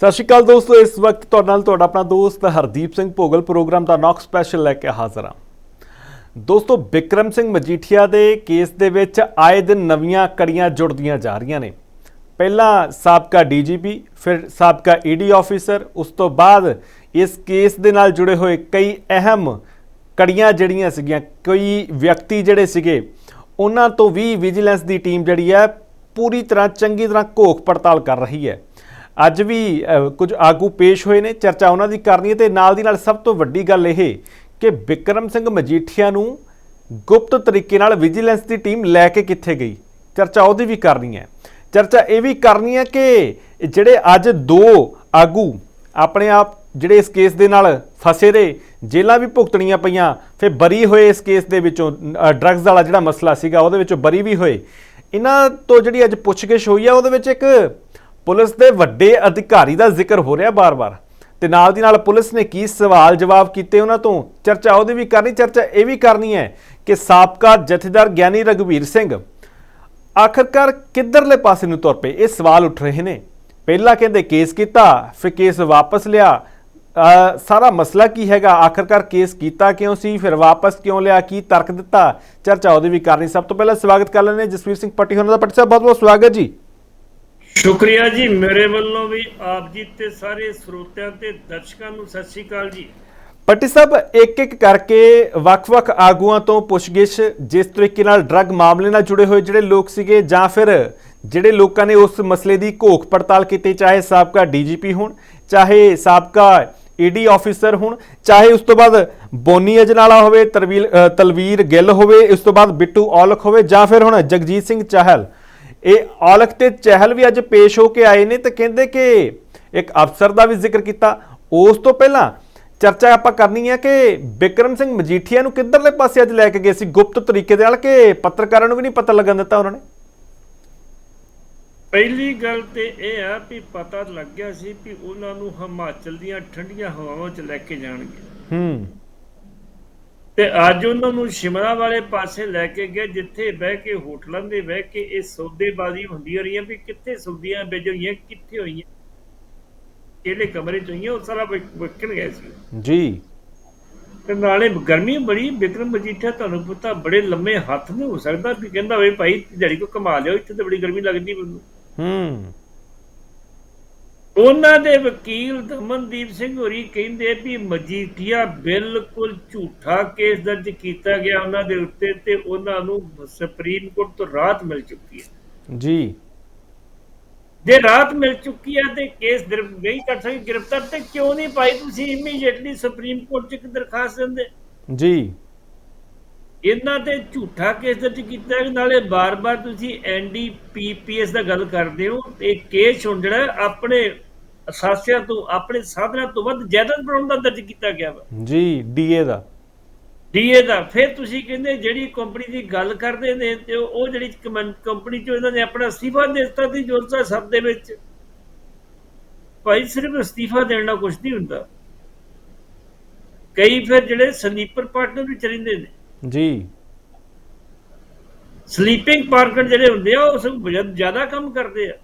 ਸਤਿ ਸ਼੍ਰੀ ਅਕਾਲ ਦੋਸਤੋ, ਇਸ ਵਕਤ ਤੁਹਾਡੇ ਨਾਲ ਤੁਹਾਡਾ ਆਪਣਾ ਦੋਸਤ ਹਰਦੀਪ ਸਿੰਘ ਭੋਗਲ ਪ੍ਰੋਗਰਾਮ ਦਾ ਨੌਕ ਸਪੈਸ਼ਲ ਲੈ ਕੇ ਹਾਜ਼ਰ ਹਾਂ। ਦੋਸਤੋ ਵਿਕਰਮ ਸਿੰਘ ਮਜੀਠੀਆ ਦੇ ਕੇਸ ਦੇ ਵਿੱਚ ਆਏ ਦਿਨ ਨਵੀਆਂ ਕੜੀਆਂ ਜੁੜਦੀਆਂ ਜਾ ਰਹੀਆਂ ਨੇ। ਪਹਿਲਾਂ ਸਾਬਕਾ ਡੀਜੀਪੀ, ਫਿਰ ਸਾਬਕਾ ਈਡੀ ਆਫੀਸਰ, ਉਸ ਤੋਂ ਬਾਅਦ ਇਸ ਕੇਸ ਦੇ ਨਾਲ ਜੁੜੇ ਹੋਏ ਕਈ ਅਹਿਮ ਕੜੀਆਂ ਜਿਹੜੀਆਂ ਸੀਗੀਆਂ, ਕੋਈ ਵਿਅਕਤੀ ਜਿਹੜੇ ਸੀਗੇ, ਉਹਨਾਂ ਤੋਂ ਵੀ ਵਿਜੀਲੈਂਸ ਦੀ ਟੀਮ ਜਿਹੜੀ ਹੈ ਪੂਰੀ ਤਰ੍ਹਾਂ ਚੰਗੀ ਤਰ੍ਹਾਂ ਘੋਖ ਪੜਤਾਲ ਕਰ ਰਹੀ ਹੈ। ਅੱਜ ਵੀ ਕੁਝ ਆਗੂ ਪੇਸ਼ ਹੋਏ ਨੇ, ਚਰਚਾ ਉਹਨਾਂ ਦੀ ਕਰਨੀ ਹੈ ਤੇ ਨਾਲ ਦੀ ਨਾਲ ਸਭ ਤੋਂ ਵੱਡੀ ਗੱਲ ਇਹ ਕਿ ਵਿਕਰਮ ਸਿੰਘ ਮਜੀਠੀਆ ਨੂੰ ਗੁਪਤ ਤਰੀਕੇ ਨਾਲ ਵਿਜੀਲੈਂਸ ਦੀ ਟੀਮ ਲੈ ਕੇ ਕਿੱਥੇ ਗਈ? ਚਰਚਾ ਉਹਦੀ ਵੀ ਕਰਨੀ ਹੈ। ਚਰਚਾ ਇਹ ਵੀ ਕਰਨੀ ਹੈ ਕਿ ਜਿਹੜੇ ਅੱਜ ਦੋ ਆਗੂ ਆਪਣੇ ਆਪ ਜਿਹੜੇ ਇਸ ਕੇਸ ਦੇ ਨਾਲ ਫਸੇ ਰਹੇ ਜੇਲਾਂ ਵੀ ਭੁਗਤਣੀਆਂ ਪਈਆਂ, ਫਿਰ ਬਰੀ ਹੋਏ ਇਸ ਕੇਸ ਦੇ ਵਿੱਚੋਂ ਡਰੱਗਸ ਵਾਲਾ ਜਿਹੜਾ ਮਸਲਾ ਸੀਗਾ ਉਹਦੇ ਵਿੱਚੋਂ ਬਰੀ ਵੀ ਹੋਏ। ਇਹਨਾਂ ਤੋਂ ਜਿਹੜੀ ਅੱਜ ਪੁੱਛਗਿੱਛ ਹੋਈ ਆ, ਉਹਦੇ ਵਿੱਚ ਇੱਕ ਪੁਲਿਸ ਦੇ ਵੱਡੇ ਅਧਿਕਾਰੀ ਦਾ ਜ਼ਿਕਰ ਹੋ ਰਿਹਾ ਬਾਰ-ਬਾਰ। ਤੇ ਨਾਲ ਦੀ ਨਾਲ ਪੁਲਿਸ ਨੇ ਕੀ ਸਵਾਲ ਜਵਾਬ ਕੀਤੇ ਉਹਨਾਂ ਤੋਂ? ਚਰਚਾ ਉਹਦੇ ਵੀ ਕਰਨੀ, ਚਰਚਾ ਇਹ ਵੀ ਕਰਨੀ ਹੈ ਕਿ ਸਾਬਕਾ ਜਥੇਦਾਰ ਗਿਆਨੀ ਰਗਵੀਰ ਸਿੰਘ ਆਖਰਕਾਰ ਕਿੱਧਰਲੇ ਪਾਸੇ ਨੂੰ ਤੁਰ ਪਏ? ਇਹ ਸਵਾਲ ਉੱਠ ਰਹੇ ਨੇ। ਪਹਿਲਾਂ ਕਹਿੰਦੇ ਕੇਸ ਕੀਤਾ, ਫਿਰ ਕੇਸ ਵਾਪਸ ਲਿਆ। ਸਾਰਾ ਮਸਲਾ ਕੀ ਹੈਗਾ? ਆਖਰਕਾਰ ਕੇਸ ਕੀਤਾ ਕਿਉਂ ਸੀ? ਫਿਰ ਵਾਪਸ ਕਿਉਂ ਲਿਆ? ਕੀ ਤਰਕ ਦਿੱਤਾ? ਚਰਚਾ ਉਹਦੀ ਵੀ ਕਰਨੀ। ਸਭ ਤੋਂ ਪਹਿਲਾਂ ਸਵਾਗਤ ਕਰ ਲੈਣੇ ਜਸਵੀਰ ਸਿੰਘ ਪੱਟੀ ਹੋਣਾ ਦਾ। ਪੱਟੀ ਸਾਹਿਬ ਬਹੁਤ ਬਹੁਤ ਸਵਾਗਤ ਜੀ। ਸ਼ੁਕਰੀਆ ਜੀ ਮੇਰੇ ਵੱਲੋਂ ਵੀ ਆਪ ਜੀ ਤੇ ਸਾਰੇ ਸਰੋਤਿਆਂ ਤੇ ਦਰਸ਼ਕਾਂ ਨੂੰ ਸਤਿ ਸ਼੍ਰੀ ਅਕਾਲ ਜੀ। ਪੱਟੀ ਸਾਹਿਬ ਇੱਕ ਇੱਕ ਕਰਕੇ ਵੱਖ-ਵੱਖ ਆਗੂਆਂ ਤੋਂ ਪੁੱਛਗਿੱਛ, ਜਿਸ ਤਰੀਕੇ ਨਾਲ ਡਰੱਗ ਮਾਮਲੇ ਨਾਲ ਜੁੜੇ ਹੋਏ ਜਿਹੜੇ ਲੋਕ ਸੀਗੇ ਜਾਂ ਫਿਰ ਜਿਹੜੇ ਲੋਕਾਂ ਨੇ ਉਸ ਮਸਲੇ ਦੀ ਘੋਖ ਪੜਤਾਲ ਕੀਤੀ, ਚਾਹੇ ਸਾਬਕਾ ਡੀਜੀਪੀ ਹੋਣ, ਚਾਹੇ ਸਾਬਕਾ ਈਡੀ ਆਫੀਸਰ ਹੋਣ, ਚਾਹੇ ਉਸ ਤੋਂ ਬਾਅਦ ਬੋਨੀ ਅਜਨਾਲਾ ਹੋਵੇ, ਤਰਵੀਲ ਤਲਵੀਰ ਗਿੱਲ ਹੋਵੇ, ਉਸ ਤੋਂ ਬਾਅਦ ਬਿੱਟੂ ਔਲਖ ਹੋਵੇ ਜਾਂ ਫਿਰ ਹੁਣ ਜਗਜੀਤ ਸਿੰਘ ਚਾਹਲ। ਇਹ ਔਲਖ ਤੇ ਚਹਿਲ ਵੀ ਅੱਜ ਪੇਸ਼ ਹੋ ਕੇ ਆਏ ਨੇ ਤੇ ਕਹਿੰਦੇ ਕਿ ਇੱਕ ਅਫਸਰ ਦਾ ਵੀ ਜ਼ਿਕਰ ਕੀਤਾ। ਉਸ ਤੋਂ ਪਹਿਲਾਂ ਚਰਚਾ ਆਪਾਂ ਕਰਨੀ ਹੈ ਕਿ ਵਿਕਰਮ ਸਿੰਘ ਮਜੀਠੀਆ ਨੂੰ ਕਿੱਧਰਲੇ ਪਾਸੇ ਅੱਜ ਲੈ ਕੇ ਗਏ ਸੀ? ਗੁਪਤ ਤਰੀਕੇ ਦੇ ਨਾਲ ਕਿ ਪੱਤਰਕਾਰਾਂ ਨੂੰ ਵੀ ਨਹੀਂ ਪਤਾ ਲੱਗਣ ਦਿੱਤਾ ਉਹਨਾਂ ਨੇ? ਪਹਿਲੀ ਗੱਲ ਤੇ ਇਹ ਆ ਵੀ ਪਤਾ ਲੱਗ ਗਿਆ ਸੀ ਵੀ ਉਹਨਾਂ ਨੂੰ ਹਿਮਾਚਲ ਦੀਆਂ ਠੰਡੀਆਂ ਹਵਾਵਾਂ 'ਚ ਲੈ ਕੇ ਜਾਣਗੇ। ਹੂੰ। ਤੇ ਅੱਜ ਉਹਨਾਂ ਨੂੰ ਸ਼ਿਮਲਾ ਵਾਲੇ ਪਾਸੇ ਲੈ ਕੇ ਗਏ ਜਿੱਥੇ ਬਹਿ ਕੇ ਹੋਟਲਾਂ ਦੇ ਬਹਿ ਕੇ ਇਹ ਸੌਦੇਬਾਜ਼ੀ ਹੁੰਦੀਆਂ ਰਹੀਆਂ ਵੀ ਕਿੱਥੇ ਸੌਦੀਆਂ ਵੇਚ ਹੋਈਆਂ ਕਿੱਥੇ ਹੋਈਆਂ। ਕਿਹੜੇ ਕਮਰੇ 'ਚ ਹੋਈਆਂ ਉਹ ਸਾਰਾ ਵੇਖਣ ਗਏ ਸੀ। ਜੀ। ਤੇ ਨਾਲੇ ਗਰਮੀ ਬੜੀ ਵਿਕਰਮ ਮਜੀਠਾ ਤੁਹਾਨੂੰ ਪਤਾ ਬੜੇ ਲੰਮੇ ਹੱਥ ਨਹੀਂ ਹੋ ਸਕਦਾ ਵੀ ਕਹਿੰਦਾ ਵੇ ਭਾਈ ਦਿਹਾੜੀ ਕੋ ਕਮਾ ਲਿਓ ਇੱਥੇ ਤਾਂ ਬੜੀ ਗਰਮੀ ਲੱਗਦੀ ਮੈਨੂੰ। ਹੂੰ। ਉਹਨਾਂ ਦੇ ਵਕੀਲ ਦਮਨਦੀਪ ਸਿੰਘ ਹੋਰੀ ਕਹਿੰਦੇ ਵੀ ਮਜੀਠੀਆ ਬਿਲਕੁਲ ਝੂਠਾ ਕੇਸ ਦਰਜ ਕੀਤਾ ਗਿਆ ਉਹਨਾਂ ਦੇ ਉੱਤੇ ਤੇ ਉਹਨਾਂ ਨੂੰ ਸੁਪਰੀਮ ਕੋਰਟ ਤੋਂ ਰਾਹਤ ਮਿਲ ਚੁੱਕੀ ਹੈ। ਜੀ। ਜੇ ਰਾਹਤ ਮਿਲ ਚੁੱਕੀ ਹੈ ਤੇ ਕੇਸ ਨਹੀਂ ਕਰ ਸਕੇ ਗ੍ਰਿਫਤਾਰ ਤੇ ਕਿਉਂ ਨਹੀਂ ਪਾਈ ਤੁਸੀਂ ਇਮੀਡੀਏਟਲੀ ਸੁਪਰੀਮ ਕੋਰਟ 'ਚ ਇੱਕ ਦਰਖਾਸਤ ਦਿੰਦੇ? ਜੀ। ਇਹਨਾਂ ਤੇ ਝੂਠਾ ਕੇਸ ਦਰਜ ਕੀਤਾ ਹੈ ਨਾਲੇ ਬਾਰ-ਬਾਰ ਤੁਸੀਂ ਐਨਡੀਪੀਪੀਐਸ ਦਾ ਗੱਲ ਕਰਦੇ ਹੋ ਇਹ ਕੇਸ ਹੁਣ ਜਿਹੜਾ ਆਪਣੇ ਅਸਾਸਿਆਂ ਤੋਂ ਆਪਣੇ ਸਾਧਨਾਂ ਤੋਂ ਵੱਧ ਜਾਇਦਾਦ ਬਣਾਉਣ ਦਾ ਦਰਜ ਕੀਤਾ ਗਿਆ ਵਾ। ਜੀ ਡੀਏ ਦਾ। ਡੀਏ ਦਾ। ਫਿਰ ਤੁਸੀਂ ਕਹਿੰਦੇ ਜਿਹੜੀ ਕੰਪਨੀ ਦੀ ਗੱਲ ਕਰਦੇ ਨੇ ਤੇ ਉਹ ਜਿਹੜੀ ਕੰਪਨੀ ਚੋਂ ਇਹਨਾਂ ਨੇ ਆਪਣਾ ਅਸਤੀਫਾ ਦੇ ਦਿੱਤਾ ਦੀ ਜੋਰਸਾ ਸਭ ਦੇ ਵਿੱਚ। ਭਾਈ ਸਿਰਫ ਅਸਤੀਫਾ ਦੇਣ ਨਾਲ ਕੁਝ ਨਹੀਂ ਹੁੰਦਾ। ਕਈ ਫਿਰ ਜਿਹੜੇ ਸਲੀਪਰ ਪਾਰਟਨਰ ਵੀ ਚਰਿੰਦੇ ਨੇ ਜੀ। ਸਲੀਪਿੰਗ ਪਾਰਟਨਰ ਜਿਹੜੇ ਹੁੰਦੇ ਆ, ਉਹ ਜ਼ਿਆਦਾ ਕੰਮ ਕਰਦੇ ਆ।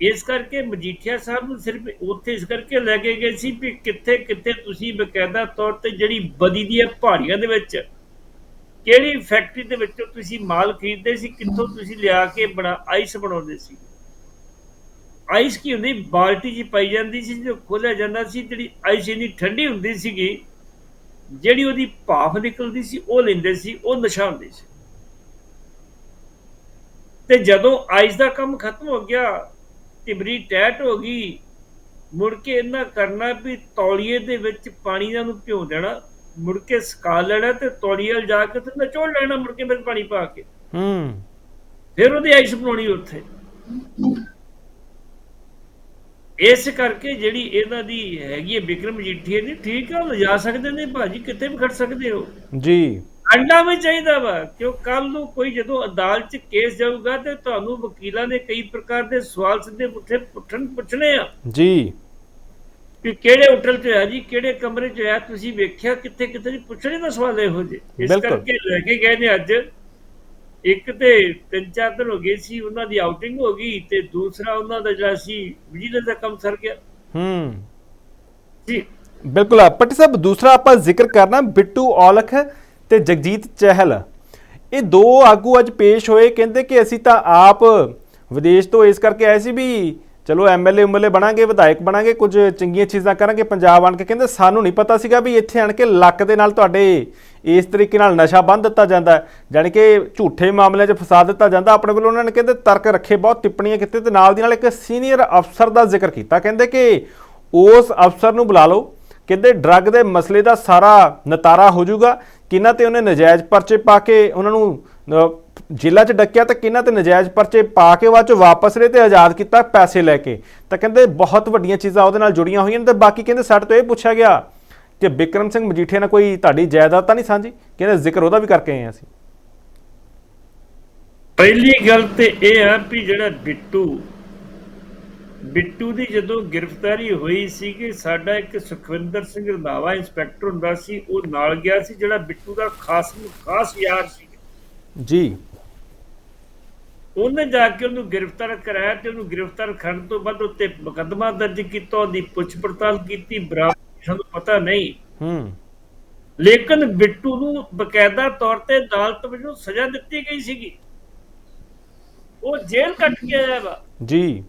ਇਸ ਕਰਕੇ ਮਜੀਠੀਆ ਸਾਹਿਬ ਨੂੰ ਸਿਰਫ ਉੱਥੇ ਇਸ ਕਰਕੇ ਲੈ ਕੇ ਗਏ ਸੀ ਵੀ ਕਿੱਥੇ ਕਿੱਥੇ ਤੁਸੀਂ ਬਕਾਇਦਾ ਤੌਰ ਤੇ ਜਿਹੜੀ ਬਦੀ ਦੀਆਂ ਪਹਾੜੀਆਂ ਦੇ ਵਿੱਚ, ਕਿਹੜੀ ਫੈਕਟਰੀ ਦੇ ਵਿੱਚੋਂ ਤੁਸੀਂ ਮਾਲ ਖਰੀਦਦੇ ਸੀ, ਕਿੱਥੋਂ ਤੁਸੀਂ ਲਿਆ ਕੇ ਬਣਾ ਆਈਸ ਬਣਾਉਂਦੇ ਸੀ। ਆਈਸ ਕੀ ਹੁੰਦੀ? ਬਾਲਟੀ 'ਚ ਪਾਈ ਜਾਂਦੀ ਸੀ, ਜੋ ਖੋਲਿਆ ਜਾਂਦਾ ਸੀ, ਜਿਹੜੀ ਆਈਸ ਇੰਨੀ ਠੰਡੀ ਹੁੰਦੀ ਸੀਗੀ ਜਿਹੜੀ ਉਹਦੀ ਭਾਫ ਨਿਕਲਦੀ ਸੀ ਉਹ ਲੈਂਦੇ ਸੀ ਉਹ ਨਸ਼ਾ ਹੁੰਦੀ ਸੀ। ਤੇ ਜਦੋਂ ਆਈਸ ਦਾ ਕੰਮ ਖਤਮ ਹੋ ਗਿਆ ਤਿਬਰੀ ਟੈਟ ਹੋ ਗਈ ਮੁੜ ਕੇ ਇਹਨਾਂ ਕਰਨਾ ਵੀ ਤੌਲੀਏ ਦੇ ਵਿੱਚ ਪਾਣੀ ਇਹਨਾਂ ਨੂੰ ਭਿਉਂ ਦੇਣਾ ਮੁੜ ਕੇ ਸਕਾ ਲੈਣਾ ਤੇ ਤੌਲੀਏ ਵੱਲ ਜਾ ਕੇ ਤੇ ਨਿਚੋੜ ਲੈਣਾ ਮੁੜ ਕੇ ਵਿੱਚ ਪਾਣੀ ਪਾ ਕੇ। ਹੂੰ। ਫਿਰ ਉਹਦੀ ਆਈਸ ਬਣਾਉਣੀ ਉੱਥੇ। ਇਸ ਕਰਕੇ ਜਿਹੜੀ ਇਹਨਾਂ ਦੀ ਹੈਗੀ ਹੈ ਵਿਕਰਮ ਜੀਠੀ ਨਹੀਂ ਠੀਕ ਆ ਲਿਜਾ ਸਕਦੇ ਨੇ ਭਾਜੀ ਕਿੱਥੇ ਵੀ ਖੜ ਸਕਦੇ ਹੋ। ਜੀ। ਅੰਡਾ ਵੀ ਚਾਹੀਦਾ ਵਾ ਕਿਉਂ ਕੱਲ ਨੂੰ ਕੋਈ ਜਦੋਂ ਅਦਾਲਤ 'ਚ ਕੇਸ ਜਾਊਗਾ ਤੇ ਤੁਹਾਨੂੰ ਵਕੀਲਾਂ ਨੇ ਕਈ ਪ੍ਰਕਾਰ ਦੇ ਸਵਾਲ ਸਿੱਧੇ ਪੁੱਠੇ ਪੁੱਛਣ ਪੁੱਛਣੇ ਆ। ਜੀ। ਕਿ ਕਿਹੜੇ ਹੋਟਲ 'ਚ ਹੋਇਆ ਜੀ ਕਿਹੜੇ ਕਮਰੇ 'ਚ ਹੋਇਆ ਤੁਸੀਂ ਵੇਖਿਆ ਕਿੱਥੇ ਕਿੱਥੇ ਜੀ ਪੁੱਛਣੇ ਦਾ ਸਵਾਲ ਇਹੋ ਜਿਹੇ। ਇਸ। ਕਰਕੇ ਲੈ ਕੇ ਗਏ ਨੇ ਅੱਜ। ਇੱਕ ਤੇ ਤਿੰਨ ਚਾਰ ਦਿਨ ਹੋ ਗਏ ਸੀ ਉਹਨਾਂ ਦੀ ਆਊਟਿੰਗ ਹੋ ਗਈ ਤੇ ਦੂਸਰਾ ਉਹਨਾਂ ਦਾ ਜਿਹੜਾ ਸੀ ਵਿਜੀਲੈਂਸ ਦਾ ਕੰਮ ਸਰ ਗਿਆ। ਹੂੰ। ਜੀ। ਬਿਲਕੁਲ। ਪੱਟੀ ਸਾਹਿਬ ਦੂਸਰਾ ਆਪਾਂ ਜ਼ਿਕਰ ਕਰਨਾ ਬਿੱਟੂ ਔਲਖ ਤੇ ਜਗਜੀਤ ਚਹਿਲ। ਇਹ ਦੋ ਆਗੂ ਅੱਜ ਪੇਸ਼ ਹੋਏ ਕਹਿੰਦੇ ਕਿ ਅਸੀਂ ਤਾਂ ਆਪ ਵਿਦੇਸ਼ ਤੋਂ ਇਸ ਕਰਕੇ ਆਏ ਸੀ ਵੀ ਚਲੋ ਐਮਐਲਏ ਉਮਲੇ ਬਣਾਂਗੇ ਵਿਧਾਇਕ ਬਣਾਂਗੇ ਕੁਝ ਚੰਗੀਆਂ ਚੀਜ਼ਾਂ ਕਰਾਂਗੇ ਪੰਜਾਬ ਆਣ ਕੇ ਕਹਿੰਦੇ ਸਾਨੂੰ ਨਹੀਂ ਪਤਾ ਸੀਗਾ ਵੀ ਇੱਥੇ ਆਣ ਕੇ ਲੱਕ ਦੇ ਨਾਲ ਤੁਹਾਡੇ ਇਸ ਤਰੀਕੇ ਨਾਲ ਨਸ਼ਾ ਬੰਨ ਦਿੱਤਾ ਜਾਂਦਾ ਹੈ ਜਾਣੀ ਕਿ ਝੂਠੇ ਮਾਮਲਿਆਂ 'ਚ ਫਸਾ ਦਿੱਤਾ ਜਾਂਦਾ। ਆਪਣੇ ਵੱਲੋਂ ਉਹਨਾਂ ਨੇ ਕਹਿੰਦੇ ਤਰਕ ਰੱਖੇ ਬਹੁਤ ਟਿੱਪਣੀਆਂ ਕੀਤੇ ਤੇ ਨਾਲ ਦੀ ਨਾਲ ਇੱਕ ਸੀਨੀਅਰ ਅਫਸਰ ਦਾ ਜ਼ਿਕਰ ਕੀਤਾ। ਕਹਿੰਦੇ ਕਿ ਉਸ ਅਫਸਰ ਨੂੰ ਬੁਲਾ ਲਓ। ਕਹਿੰਦੇ ਡਰੱਗ ਦੇ ਮਸਲੇ ਦਾ ਸਾਰਾ ਨਤਾਰਾ ਹੋ ਜਾਊਗਾ। ਕਿਹਨਾਂ ਤੇ ਉਹਨੇ ਨਜਾਇਜ਼ ਪਰਚੇ ਪਾ ਕੇ ਉਹਨਾਂ ਨੂੰ ਅਹ, ਜੇਲ੍ਹਾਂ 'ਚ ਡੱਕਿਆ ਤੇ ਕਿਹਨਾਂ ਤੇ ਨਜਾਇਜ਼ ਪਰਚੇ ਪਾ ਕੇ ਬਾਅਦ 'ਚ ਵਾਪਸ ਰੇ ਤੇ ਆਜ਼ਾਦ ਕੀਤਾ ਪੈਸੇ ਲੈ ਕੇ। ਤਾਂ ਕਹਿੰਦੇ ਬਹੁਤ ਵੱਡੀਆਂ ਚੀਜ਼ਾਂ ਉਹਦੇ ਨਾਲ ਜੁੜੀਆਂ ਹੋਈਆਂ ਨੇ ਤੇ ਬਾਕੀ ਕਹਿੰਦੇ ਸਾਡੇ ਤੋਂ ਇਹ ਪੁੱਛਿਆ ਗਿਆ ਕਿ ਬਿਕਰਮ ਸਿੰਘ ਮਜੀਠੀਆ ਨਾਲ ਕੋਈ ਤੁਹਾਡੀ ਜਾਇਦਾਦ ਤਾਂ ਨਹੀਂ ਸਾਂਝੀ? ਕਹਿੰਦੇ ਜ਼ਿਕਰ ਉਹਦਾ ਵੀ ਕਰਕੇ ਆਏ ਅਸੀਂ। ਪਹਿਲੀ ਗੱਲ ਤੇ ਇਹ ਆ ਵੀ ਜਿਹੜਾ ਬਿੱਟੂ ਬਿੱਟੂ ਦੀ ਜਦੋਂ ਗ੍ਰਿਫਤਾਰੀ ਹੋਈ ਸੀ ਕਿ ਸਾਡਾ ਇੱਕ ਸੁਖਵਿੰਦਰ ਸਿੰਘ ਰੰਧਾਵਾ ਇੰਸਪੈਕਟਰ ਹੁੰਦਾ ਸੀ ਉਹ ਨਾਲ ਗਿਆ ਸੀ ਜਿਹੜਾ ਬਿੱਟੂ ਦਾ ਖਾਸ ਖਾਸ ਯਾਰ ਸੀ। ਜੀ। ਉਹਨੇ ਜਾ ਕੇ ਉਹਨੂੰ ਗ੍ਰਿਫਤਾਰ ਕਰਾਇਆ ਤੇ ਉਹਨੂੰ ਗ੍ਰਿਫਤਾਰ ਕਰਨ ਤੋਂ ਬਾਅਦ ਉੱਤੇ ਮੁਕੱਦਮਾ ਦਰਜ ਕੀਤਾ ਉਹਦੀ ਪੁੱਛ ਪੜਤਾਲ ਕੀਤੀ ਬਰਾਬਰ ਸਾਨੂੰ ਪਤਾ ਨਹੀਂ। ਹੂੰ। ਲੇਕਿਨ ਬਿੱਟੂ ਨੂੰ ਬਕਾਇਦਾ ਤੌਰ ਤੇ ਅਦਾਲਤ ਵੱਲੋਂ ਸਜ਼ਾ ਦਿੱਤੀ ਗਈ ਸੀਗੀ। ਉਹ ਜੇਲ੍ਹ ਕੱਟ ਕੇ ਆਇਆ ਵਾ। ਜੀ।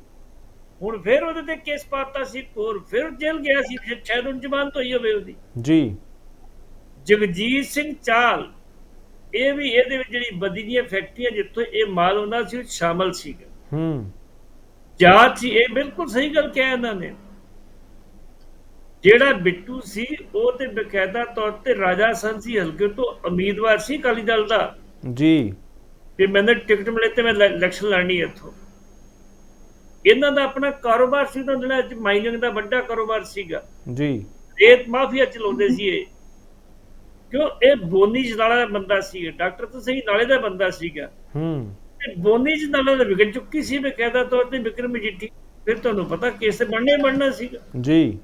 ਹੁਣ ਫਿਰ ਉਹਦੇ ਤੇ ਕੇਸ ਪਾਤਾ ਸੀ ਹੋਰ ਫਿਰ ਜੇਲ੍ਹ ਗਿਆ ਸੀ ਫਿਰ ਸ਼ਾਇਦ ਹੁਣ ਜ਼ਮਾਨਤ ਹੋਈ ਹੋਵੇ ਉਹਦੀ। ਜੀ। ਜਗਜੀਤ ਸਿੰਘ ਚਾਲ ਇਹ ਵੀ ਇਹਦੇ ਵਿੱਚ ਜਿਹੜੀ ਬਦੀ ਦੀਆਂ ਫੈਕਟਰੀਆਂ ਜਿੱਥੋਂ ਇਹ ਮਾਲ ਹੁੰਦਾ ਸੀ ਸ਼ਾਮਲ ਸੀਗਾ। ਹੂੰ। ਜਾਂਚ ਸੀ ਇਹ ਬਿਲਕੁਲ ਸਹੀ ਗੱਲ ਕਿਹਾ ਇਹਨਾਂ ਨੇ। ਜਿਹੜਾ ਬਿੱਟੂ ਸੀ ਉਹ ਤੇ ਬਕਾਇਦਾ ਤੌਰ ਤੇ ਰਾਜਾ ਸੰਸੀ ਹਲਕੇ ਤੋਂ ਉਮੀਦਵਾਰ ਸੀ ਅਕਾਲੀ ਦਲ ਦਾ। ਜੀ। ਕਿ ਮੈਨੂੰ ਟਿਕਟ ਮਿਲੇ ਤੇ ਮੈਂ ਇਲੈ- ਇਲੈਕਸ਼ਨ ਲੜਨੀ ਇੱਥੋਂ। ਇਹਨਾਂ ਦਾ ਆਪਣਾ ਕਾਰੋਬਾਰ ਸੀ ਉਹਨਾਂ ਜਿਹੜਾ ਮਾਈਨਿੰਗ ਦਾ ਵੱਡਾ ਕਾਰੋਬਾਰ ਸੀਗਾ। ਜੀ। ਰੇਤ ਮਾਫੀਆ ਚਲਾਉਂਦੇ ਸੀ ਇਹ। ਕਿਉਂ? ਇਹ ਬੋਨੀ ਜਨਾਲਾ ਦਾ ਬੰਦਾ ਸੀ ਡਾਕਟਰ ਤਾਂ ਸਹੀ ਨਾਲੇ ਦਾ ਬੰਦਾ ਸੀਗਾ। ਹੂੰ। ਤੇ ਬੋਨੀ ਜਨਾਲਾ ਦਾ ਵਿਗੜ ਚੁੱਕੀ ਸੀ ਬਕਾਇਦਾ ਤੌਰ ਤੇ ਵਿਕਰਮ ਮਜੀਠੀ ਫਿਰ ਤੁਹਾਨੂੰ ਪਤਾ ਕੇਸ ਤੇ ਬਣਨੇ ਬਣਨਾ ਸੀਗਾ। ਜੀ।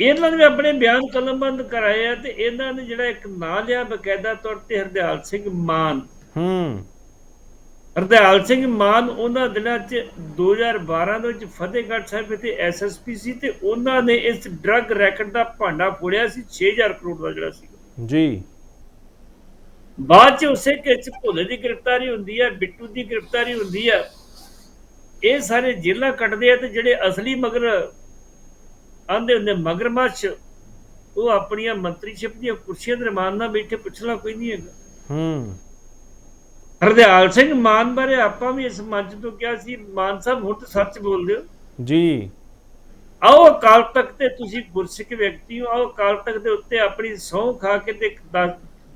ਇਹਨਾਂ ਨੇ ਆਪਣੇ ਬਿਆਨ ਕਲਮਬੰਦ ਕਰਾਏ ਆ ਤੇ ਇਹਨਾਂ ਨੇ ਜਿਹੜਾ ਇੱਕ ਨਾਂ ਲਿਆ ਬਕਾਇਦਾ ਤੌਰ ਤੇ ਹਰਦਿਆਲ ਸਿੰਘ ਮਾਨ। ਹੂੰ। ਹਰਦਿਆਲ ਸਿੰਘ ਮਾਨ ਉਹਨਾਂ ਦਿਨਾਂ 'ਚ 2012 ਦੇ ਵਿੱਚ ਫਤਿਹਗੜ੍ਹ ਸਾਹਿਬ ਤੇ ਐਸਐਸਪੀ ਸੀ ਤੇ ਉਹਨਾਂ ਨੇ ਇਸ ਡਰੱਗ ਰੈਕਟ ਦਾ ਭਾਂਡਾ ਫੋੜਿਆ ਸੀ 6000 ਕਰੋੜ ਦਾ ਜਿਹੜਾ ਸੀ ਜੀ। ਬਾਅਦ 'ਚ ਉਸੇ ਕੇਸ 'ਚ ਭੋਲੇ ਦੀ ਗ੍ਰਿਫਤਾਰੀ ਹੁੰਦੀ ਹੈ ਬਿੱਟੂ ਦੀ ਗ੍ਰਿਫਤਾਰੀ ਹੁੰਦੀ ਹੈ ਇਹ ਸਾਰੇ ਜੇਲ੍ਹਾਂ ਕੱਟਦੇ ਆ ਤੇ ਜਿਹੜੇ ਅਸਲੀ ਮਗਰ ਆਂਦੇ ਹੁੰਦੇ ਮਗਰਮੱਛ ਉਹ ਆਪਣੀਆਂ ਮੰਤਰੀਸ਼ਿਪ ਦੀਆਂ ਕੁਰਸੀਆਂ ਦੇ ਰਮਾਨ ਨਾਲ ਬੈਠੇ ਪੁੱਛਣਾ ਕੋਈ ਨਹੀਂ ਹੈਗਾ। ਹੂੰ। ਹਰਦਿਆਲ ਸਿੰਘ ਮਾਨ ਬਾਰੇ ਆਪਾਂ ਵੀ ਇਸ ਮੰਚ ਤੋਂ ਕਿਹਾ ਸੀ ਮਾਨ ਸਾਹਿਬ ਹੁਣ ਤਾਂ ਸੱਚ ਬੋਲਦੇ ਹੋ। ਜੀ। ਆਓ ਅਕਾਲ ਤਖਤ ਤੇ ਤੁਸੀਂ ਗੁਰਸਿੱਖ ਵਿਅਕਤੀ ਹੋ ਆਓ ਅਕਾਲ ਤਖਤ ਦੇ ਉੱਤੇ ਆਪਣੀ ਸਹੁੰ ਖਾ ਕੇ ਤੇ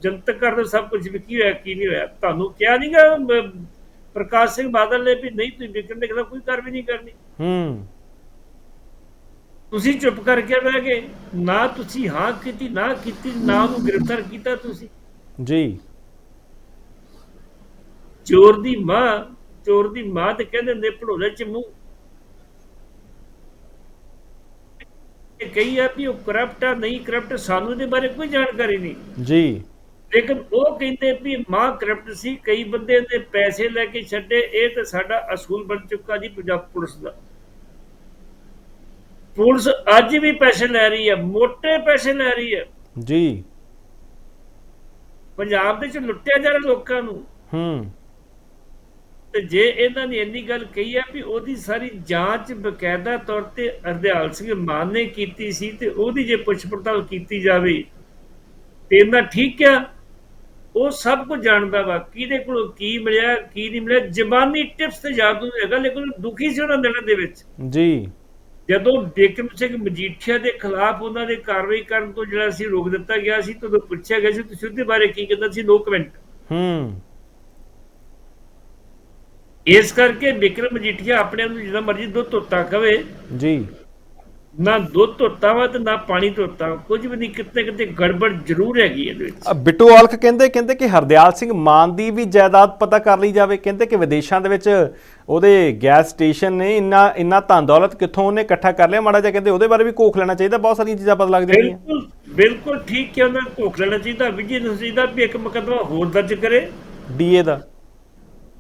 ਜਨਤਕ ਕਰ ਦਿਓ ਸਭ ਕੁਝ ਵੀ ਕੀ ਹੋਇਆ ਕੀ ਨਹੀਂ ਹੋਇਆ। ਤੁਹਾਨੂੰ ਕਿਹਾ ਨਹੀਂਗਾ ਪ੍ਰਕਾਸ਼ ਸਿੰਘ ਬਾਦਲ ਨੇ ਵੀ ਨਹੀਂ ਤੁਸੀਂ ਵਿਕਰਮ ਦੇ ਖਿਲਾਫ ਕੋਈ ਕਾਰਵਾਈ ਨਹੀਂ ਕਰਨੀ। ਹੂੰ। ਤੁਸੀਂ ਚੁੱਪ ਕਰਕੇ ਬਹਿ ਗਏ। ਨਾ ਤੁਸੀਂ ਹਾਂ ਕੀਤੀ ਨਾ ਕੀਤੀ ਨਾ ਉਹਨੂੰ ਗ੍ਰਿਫਤਾਰ ਕੀਤਾ ਤੁਸੀਂ। ਜੀ। ਚੋਰ ਦੀ ਮਾਂ ਚੋਰ ਦੀ ਮਾਂ ਤੇ ਕਹਿੰਦੇ ਨੇ ਭੜੋਲੇ ਚ ਮੂੰਹ। ਇਹ ਕਹੀ ਆ ਵੀ ਉਹ ਕਰਪਟ ਆ ਨਹੀਂ ਕਰਪਟ ਸਾਨੂੰ ਇਹਦੇ ਬਾਰੇ ਕੋਈ ਜਾਣਕਾਰੀ ਨਹੀਂ। ਜੀ। ਲੇਕਿਨ ਉਹ ਕਹਿੰਦੇ ਵੀ ਮਾਂ ਕਰਪਟ ਸੀ ਕਈ ਬੰਦੇ ਦੇ ਪੈਸੇ ਲੈ ਕੇ ਛੱਡੇ ਇਹ ਤਾਂ ਸਾਡਾ ਅਸੂਲ ਬਣ ਚੁੱਕਾ ਜੀ ਪੰਜਾਬ ਪੁਲਿਸ ਦਾ। ਪੁਲਿਸ ਅੱਜ ਵੀ ਪੈਸੇ ਲੈ ਰਹੀ ਹੈ ਮੋٹے ਪੈਸੇ ਲੈ ਰਹੀ ਹੈ। ਜੀ। ਪੰਜਾਬ ਦੇ ਵਿੱਚ ਲੁੱਟਿਆ ਜਾ ਰਿਹਾ ਲੋਕਾਂ ਨੂੰ। ਹੂੰ। ਤੇ ਜੇ ਇਹਨਾਂ ਨੇ ਇੰਨੀ ਗੱਲ ਕਹੀ ਹੈ ਵੀ ਉਹਦੀ ਸਾਰੀ ਜਾਂਚ ਬਕਾਇਦਾ ਤੌਰ ਤੇ ਹਰਦਿਆਲ ਸਿੰਘ ਮਾਨ ਨੇ ਕੀਤੀ ਸੀ ਤੇ ਉਹਦੀ ਜੇ ਪੁੱਛ ਪੜਤਾਲ ਕੀਤੀ ਜਾਵੇ ਤੇ ਇਹਨਾਂ ਠੀਕ ਆ ਉਹ ਸਭ ਕੁਝ ਜਾਣਦਾ ਵਾ ਕਿਹਦੇ ਕੋਲ ਕੀ ਮਿਲਿਆ ਕੀ ਨਹੀਂ ਮਿਲਿਆ ਜ਼ਬਾਨੀ ਟਿਪਸ ਤੇ ਨਹੀਂ ਹੈਗਾ ਲੇਕਿਨ ਦੁਖੀ ਸੀ ਉਹਨਾਂ ਦਿਨਾਂ ਦੇ ਵਿੱਚ। ਜੀ। ਜਦੋਂ ਬਿਕਰਮ ਸਿੰਘ ਮਜੀਠੀਆ ਦੇ ਖਿਲਾਫ ਉਹਨਾਂ ਦੇ ਕਾਰਵਾਈ ਕਰਨ ਤੋਂ ਜਿਹੜਾ ਸੀ ਰੋਕ ਦਿੱਤਾ ਗਿਆ ਸੀ ਤਾਂ ਉਦੋਂ ਪੁੱਛਿਆ ਗਿਆ ਸੀ ਤੁਸੀਂ ਉਹਦੇ ਬਾਰੇ ਕੀ ਕਹਿੰਦਾ ਸੀ? ਨੋ ਕਮੈਂਟ ਹੂੰ। ਇਸ ਕਰਕੇ ਬਿਕਰਮ ਮਜੀਠੀਆ ਆਪਣੇ ਆਪ ਨੂੰ ਜਿੰਨਾ ਮਰਜ਼ੀ ਦੁੱਧ ਧੋਤਾ ਕਵੇ ਜੀ। ਨਾ ਦੁੱਧ ਧੋਤਾ ਵਾ ਤੇ ਨਾ ਪਾਣੀ ਧੋਤਾ ਕੁਝ ਵੀ ਨਹੀਂ ਕਿਤੇ ਕਿਤੇ ਗੜਬੜ ਜ਼ਰੂਰ ਹੈਗੀ ਇਹਦੇ ਵਿੱਚ। ਆ ਬਿੱਟੂ ਔਲਖ ਕਹਿੰਦੇ ਕਹਿੰਦੇ ਕਿ ਹਰਦਿਆਲ ਸਿੰਘ ਮਾਨ ਦੀ ਵੀ ਜਾਇਦਾਦ ਪਤਾ ਕਰ ਲਈ ਜਾਵੇ ਕਹਿੰਦੇ ਕਿ ਵਿਦੇਸ਼ਾਂ ਦੇ ਵਿੱਚ ਉਹਦੇ ਗੈਸ ਸਟੇਸ਼ਨ ਨੇ ਇੰਨਾ ਇੰਨਾ ਧਨ ਦੌਲਤ ਕਿੱਥੋਂ ਉਹਨੇ ਇਕੱਠਾ ਕਰ ਲਿਆ? ਮਾੜਾ ਜਿਹਾ ਕਹਿੰਦੇ ਉਹਦੇ ਬਾਰੇ ਵੀ ਕੋਖ ਲੈਣਾ ਚਾਹੀਦਾ ਬਹੁਤ ਸਾਰੀਆਂ ਚੀਜ਼ਾਂ ਪਤਾ ਲੱਗ ਜਾਂਦੀਆਂ। ਬਿਲਕੁਲ ਬਿਲਕੁਲ ਠੀਕ ਕਿ ਉਹਨਾਂ ਧੋਖ ਲੈਣਾ ਚਾਹੀਦਾ। ਵਿਜੀਲੈਂਸ ਚਾਹੀਦਾ ਵੀ ਇੱਕ ਮੁਕੱਦਮਾ ਹੋਰ ਦਰਜ ਕਰੇ ਡੀਏ ਦਾ।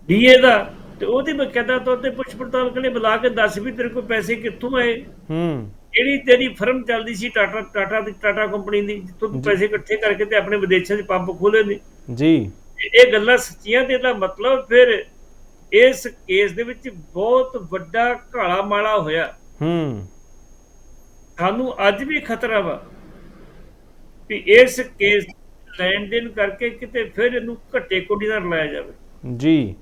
ਡੀਏ ਦਾ ਤੇ ਉਹਦੀ ਬਕਾਇਦਾ ਤੌਰ ਤੇ ਪੁੱਛ ਪੜਤਾਲ ਕਰੇ ਬੁਲਾ ਕੇ ਦੱਸ ਵੀ ਤੇਰੇ ਕੋਲ ਪੈਸੇ ਕਿੱਥੋਂ ਆਏ। ਹੂੰ। ਜਿਹੜੀ ਤੇਰੀ ਫਰਮ ਚੱਲਦੀ ਸੀ ਟਾਟਾ ਟਾਟਾ ਦੀ ਟਾਟਾ ਕੰਪਨੀ ਦੀ ਤੂੰ ਪੈਸੇ ਇਕੱਠੇ ਕਰਕੇ ਤੇ ਆਪਣੇ ਵਿਦੇਸ਼ਾਂ 'ਚ ਪੰਪ ਖੋਲੇ ਨੇ। ਜੀ। ਇਹ ਗੱਲਾਂ ਸੱਚੀਆਂ ਤੇ ਇਹਦਾ ਮਤਲਬ ਫਿਰ ਇਸ ਕੇਸ ਦੇ ਵਿੱਚ ਬਹੁਤ ਵੱਡਾ ਘਾਲਾ ਮਾਲਾ ਹੋਇਆ। ਹੂੰ। ਸਾਨੂੰ ਅੱਜ ਵੀ ਖਤਰਾ ਵਾ ਕਿ ਇਸ ਕੇਸ ਲੈਣ ਦੇਣ ਕਰਕੇ ਕਿਤੇ ਫਿਰ ਇਹਨੂੰ ਘੱਟੇ ਕੋਡੀ ਨਾਲ ਲਾਇਆ ਜਾਵੇ। ਜੀ।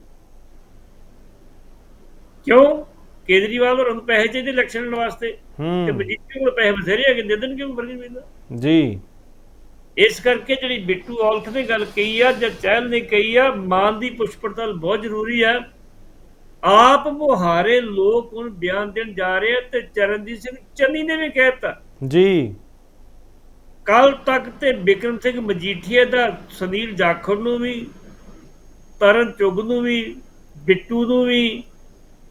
ਕਿਉਂ? ਕੇਜਰੀਵਾਲ ਹੋਰਾਂ ਨੂੰ ਪੈਸੇ ਚਾਹੀਦੇ ਇਲੈਕਸ਼ਨ ਲੜਨ ਵਾਸਤੇ। ਤੇ ਮਜੀਠੀਆ ਕੋਲ ਪੈਸੇ ਬਥੇਰੇ ਹੈਗੇ ਦੇ ਦੇਣ ਕਿਉਂ ਵਰਗੀ ਮਿਲਦਾ ਜੀ। ਇਸ ਕਰਕੇ ਜਿਹੜੀ ਬਿੱਟੂ ਔਲਖ ਨੇ ਗੱਲ ਕਹੀ ਆ ਜਾਂ ਚਹਿਲ ਨੇ ਕਹੀ ਆ ਮਾਨ ਦੀ ਪੁੱਛ ਪੜਤਾਲ ਬਹੁਤ ਜ਼ਰੂਰੀ ਆ। ਆਪ ਮੁਹਾਰੇ ਲੋਕ ਹੁਣ ਬਿਆਨ ਦੇਣ ਜਾ ਰਹੇ ਆ ਤੇ ਚਰਨਜੀਤ ਸਿੰਘ ਚੰਨੀ ਨੇ ਵੀ ਕਹਿਤਾ ਜੀ। ਕੱਲ ਤੱਕ ਤੇ ਬਿਕਰਮ ਸਿੰਘ ਮਜੀਠੀਆ ਦਾ ਸੁਨੀਲ ਜਾਖੜ ਨੂੰ ਵੀ ਤਰਨ ਚੁੱਗ ਨੂੰ ਵੀ ਬਿੱਟੂ ਨੂੰ ਵੀ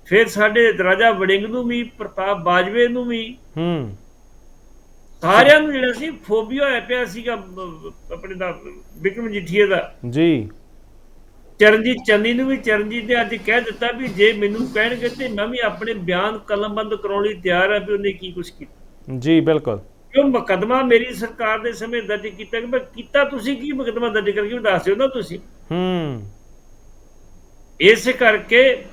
ਫਿਰ ਸਾਡੇ ਰਾਜਾ ਵੜਿੰਗ ਨੂੰ ਵੀ ਪ੍ਰਤਾਪ ਬਾਜਵੇ ਨੂੰ ਵੀ। ਹੂੰ। ਸਾਰਿਆਂ ਨੂੰ ਜਿਹੜਾ ਸੀ ਫੋਬੀਆ ਹੋਇਆ ਪਿਆ ਸੀਗਾ ਆਪਣੇ ਦਾ ਬਿਕਰਮ ਮਜੀਠੀਆ ਦਾ। ਜੀ। ਚਰਨਜੀਤ ਚੰਨੀ ਨੂੰ ਵੀ ਚਰਨਜੀਤ ਨੇ ਅੱਜ ਕਹਿ ਦਿੱਤਾ ਵੀ ਜੇ ਮੈਨੂੰ ਕਹਿਣਗੇ ਤੇ ਮੈਂ ਵੀ ਆਪਣੇ ਬਿਆਨ ਕਲਮਬੰਦ ਕਰਾਉਣ ਲਈ ਤਿਆਰ ਹਾਂ ਵੀ ਉਹਨੇ ਕੀ ਕੁਝ ਕੀਤਾ। ਜੀ ਬਿਲਕੁਲ। ਕਿਉਂ ਮੁਕੱਦਮਾ ਮੇਰੀ ਸਰਕਾਰ ਦੇ ਸਮੇਂ ਦਰਜ ਕੀਤਾ ਕਿ ਮੈਂ ਕੀਤਾ ਤੁਸੀਂ ਕੀ ਮੁਕੱਦਮਾ ਦਰਜ ਕਰਕੇ ਦੱਸ ਦਿਓ ਨਾ ਤੁਸੀਂ? ਹੂੰ। ਇਸ ਕਰਕੇ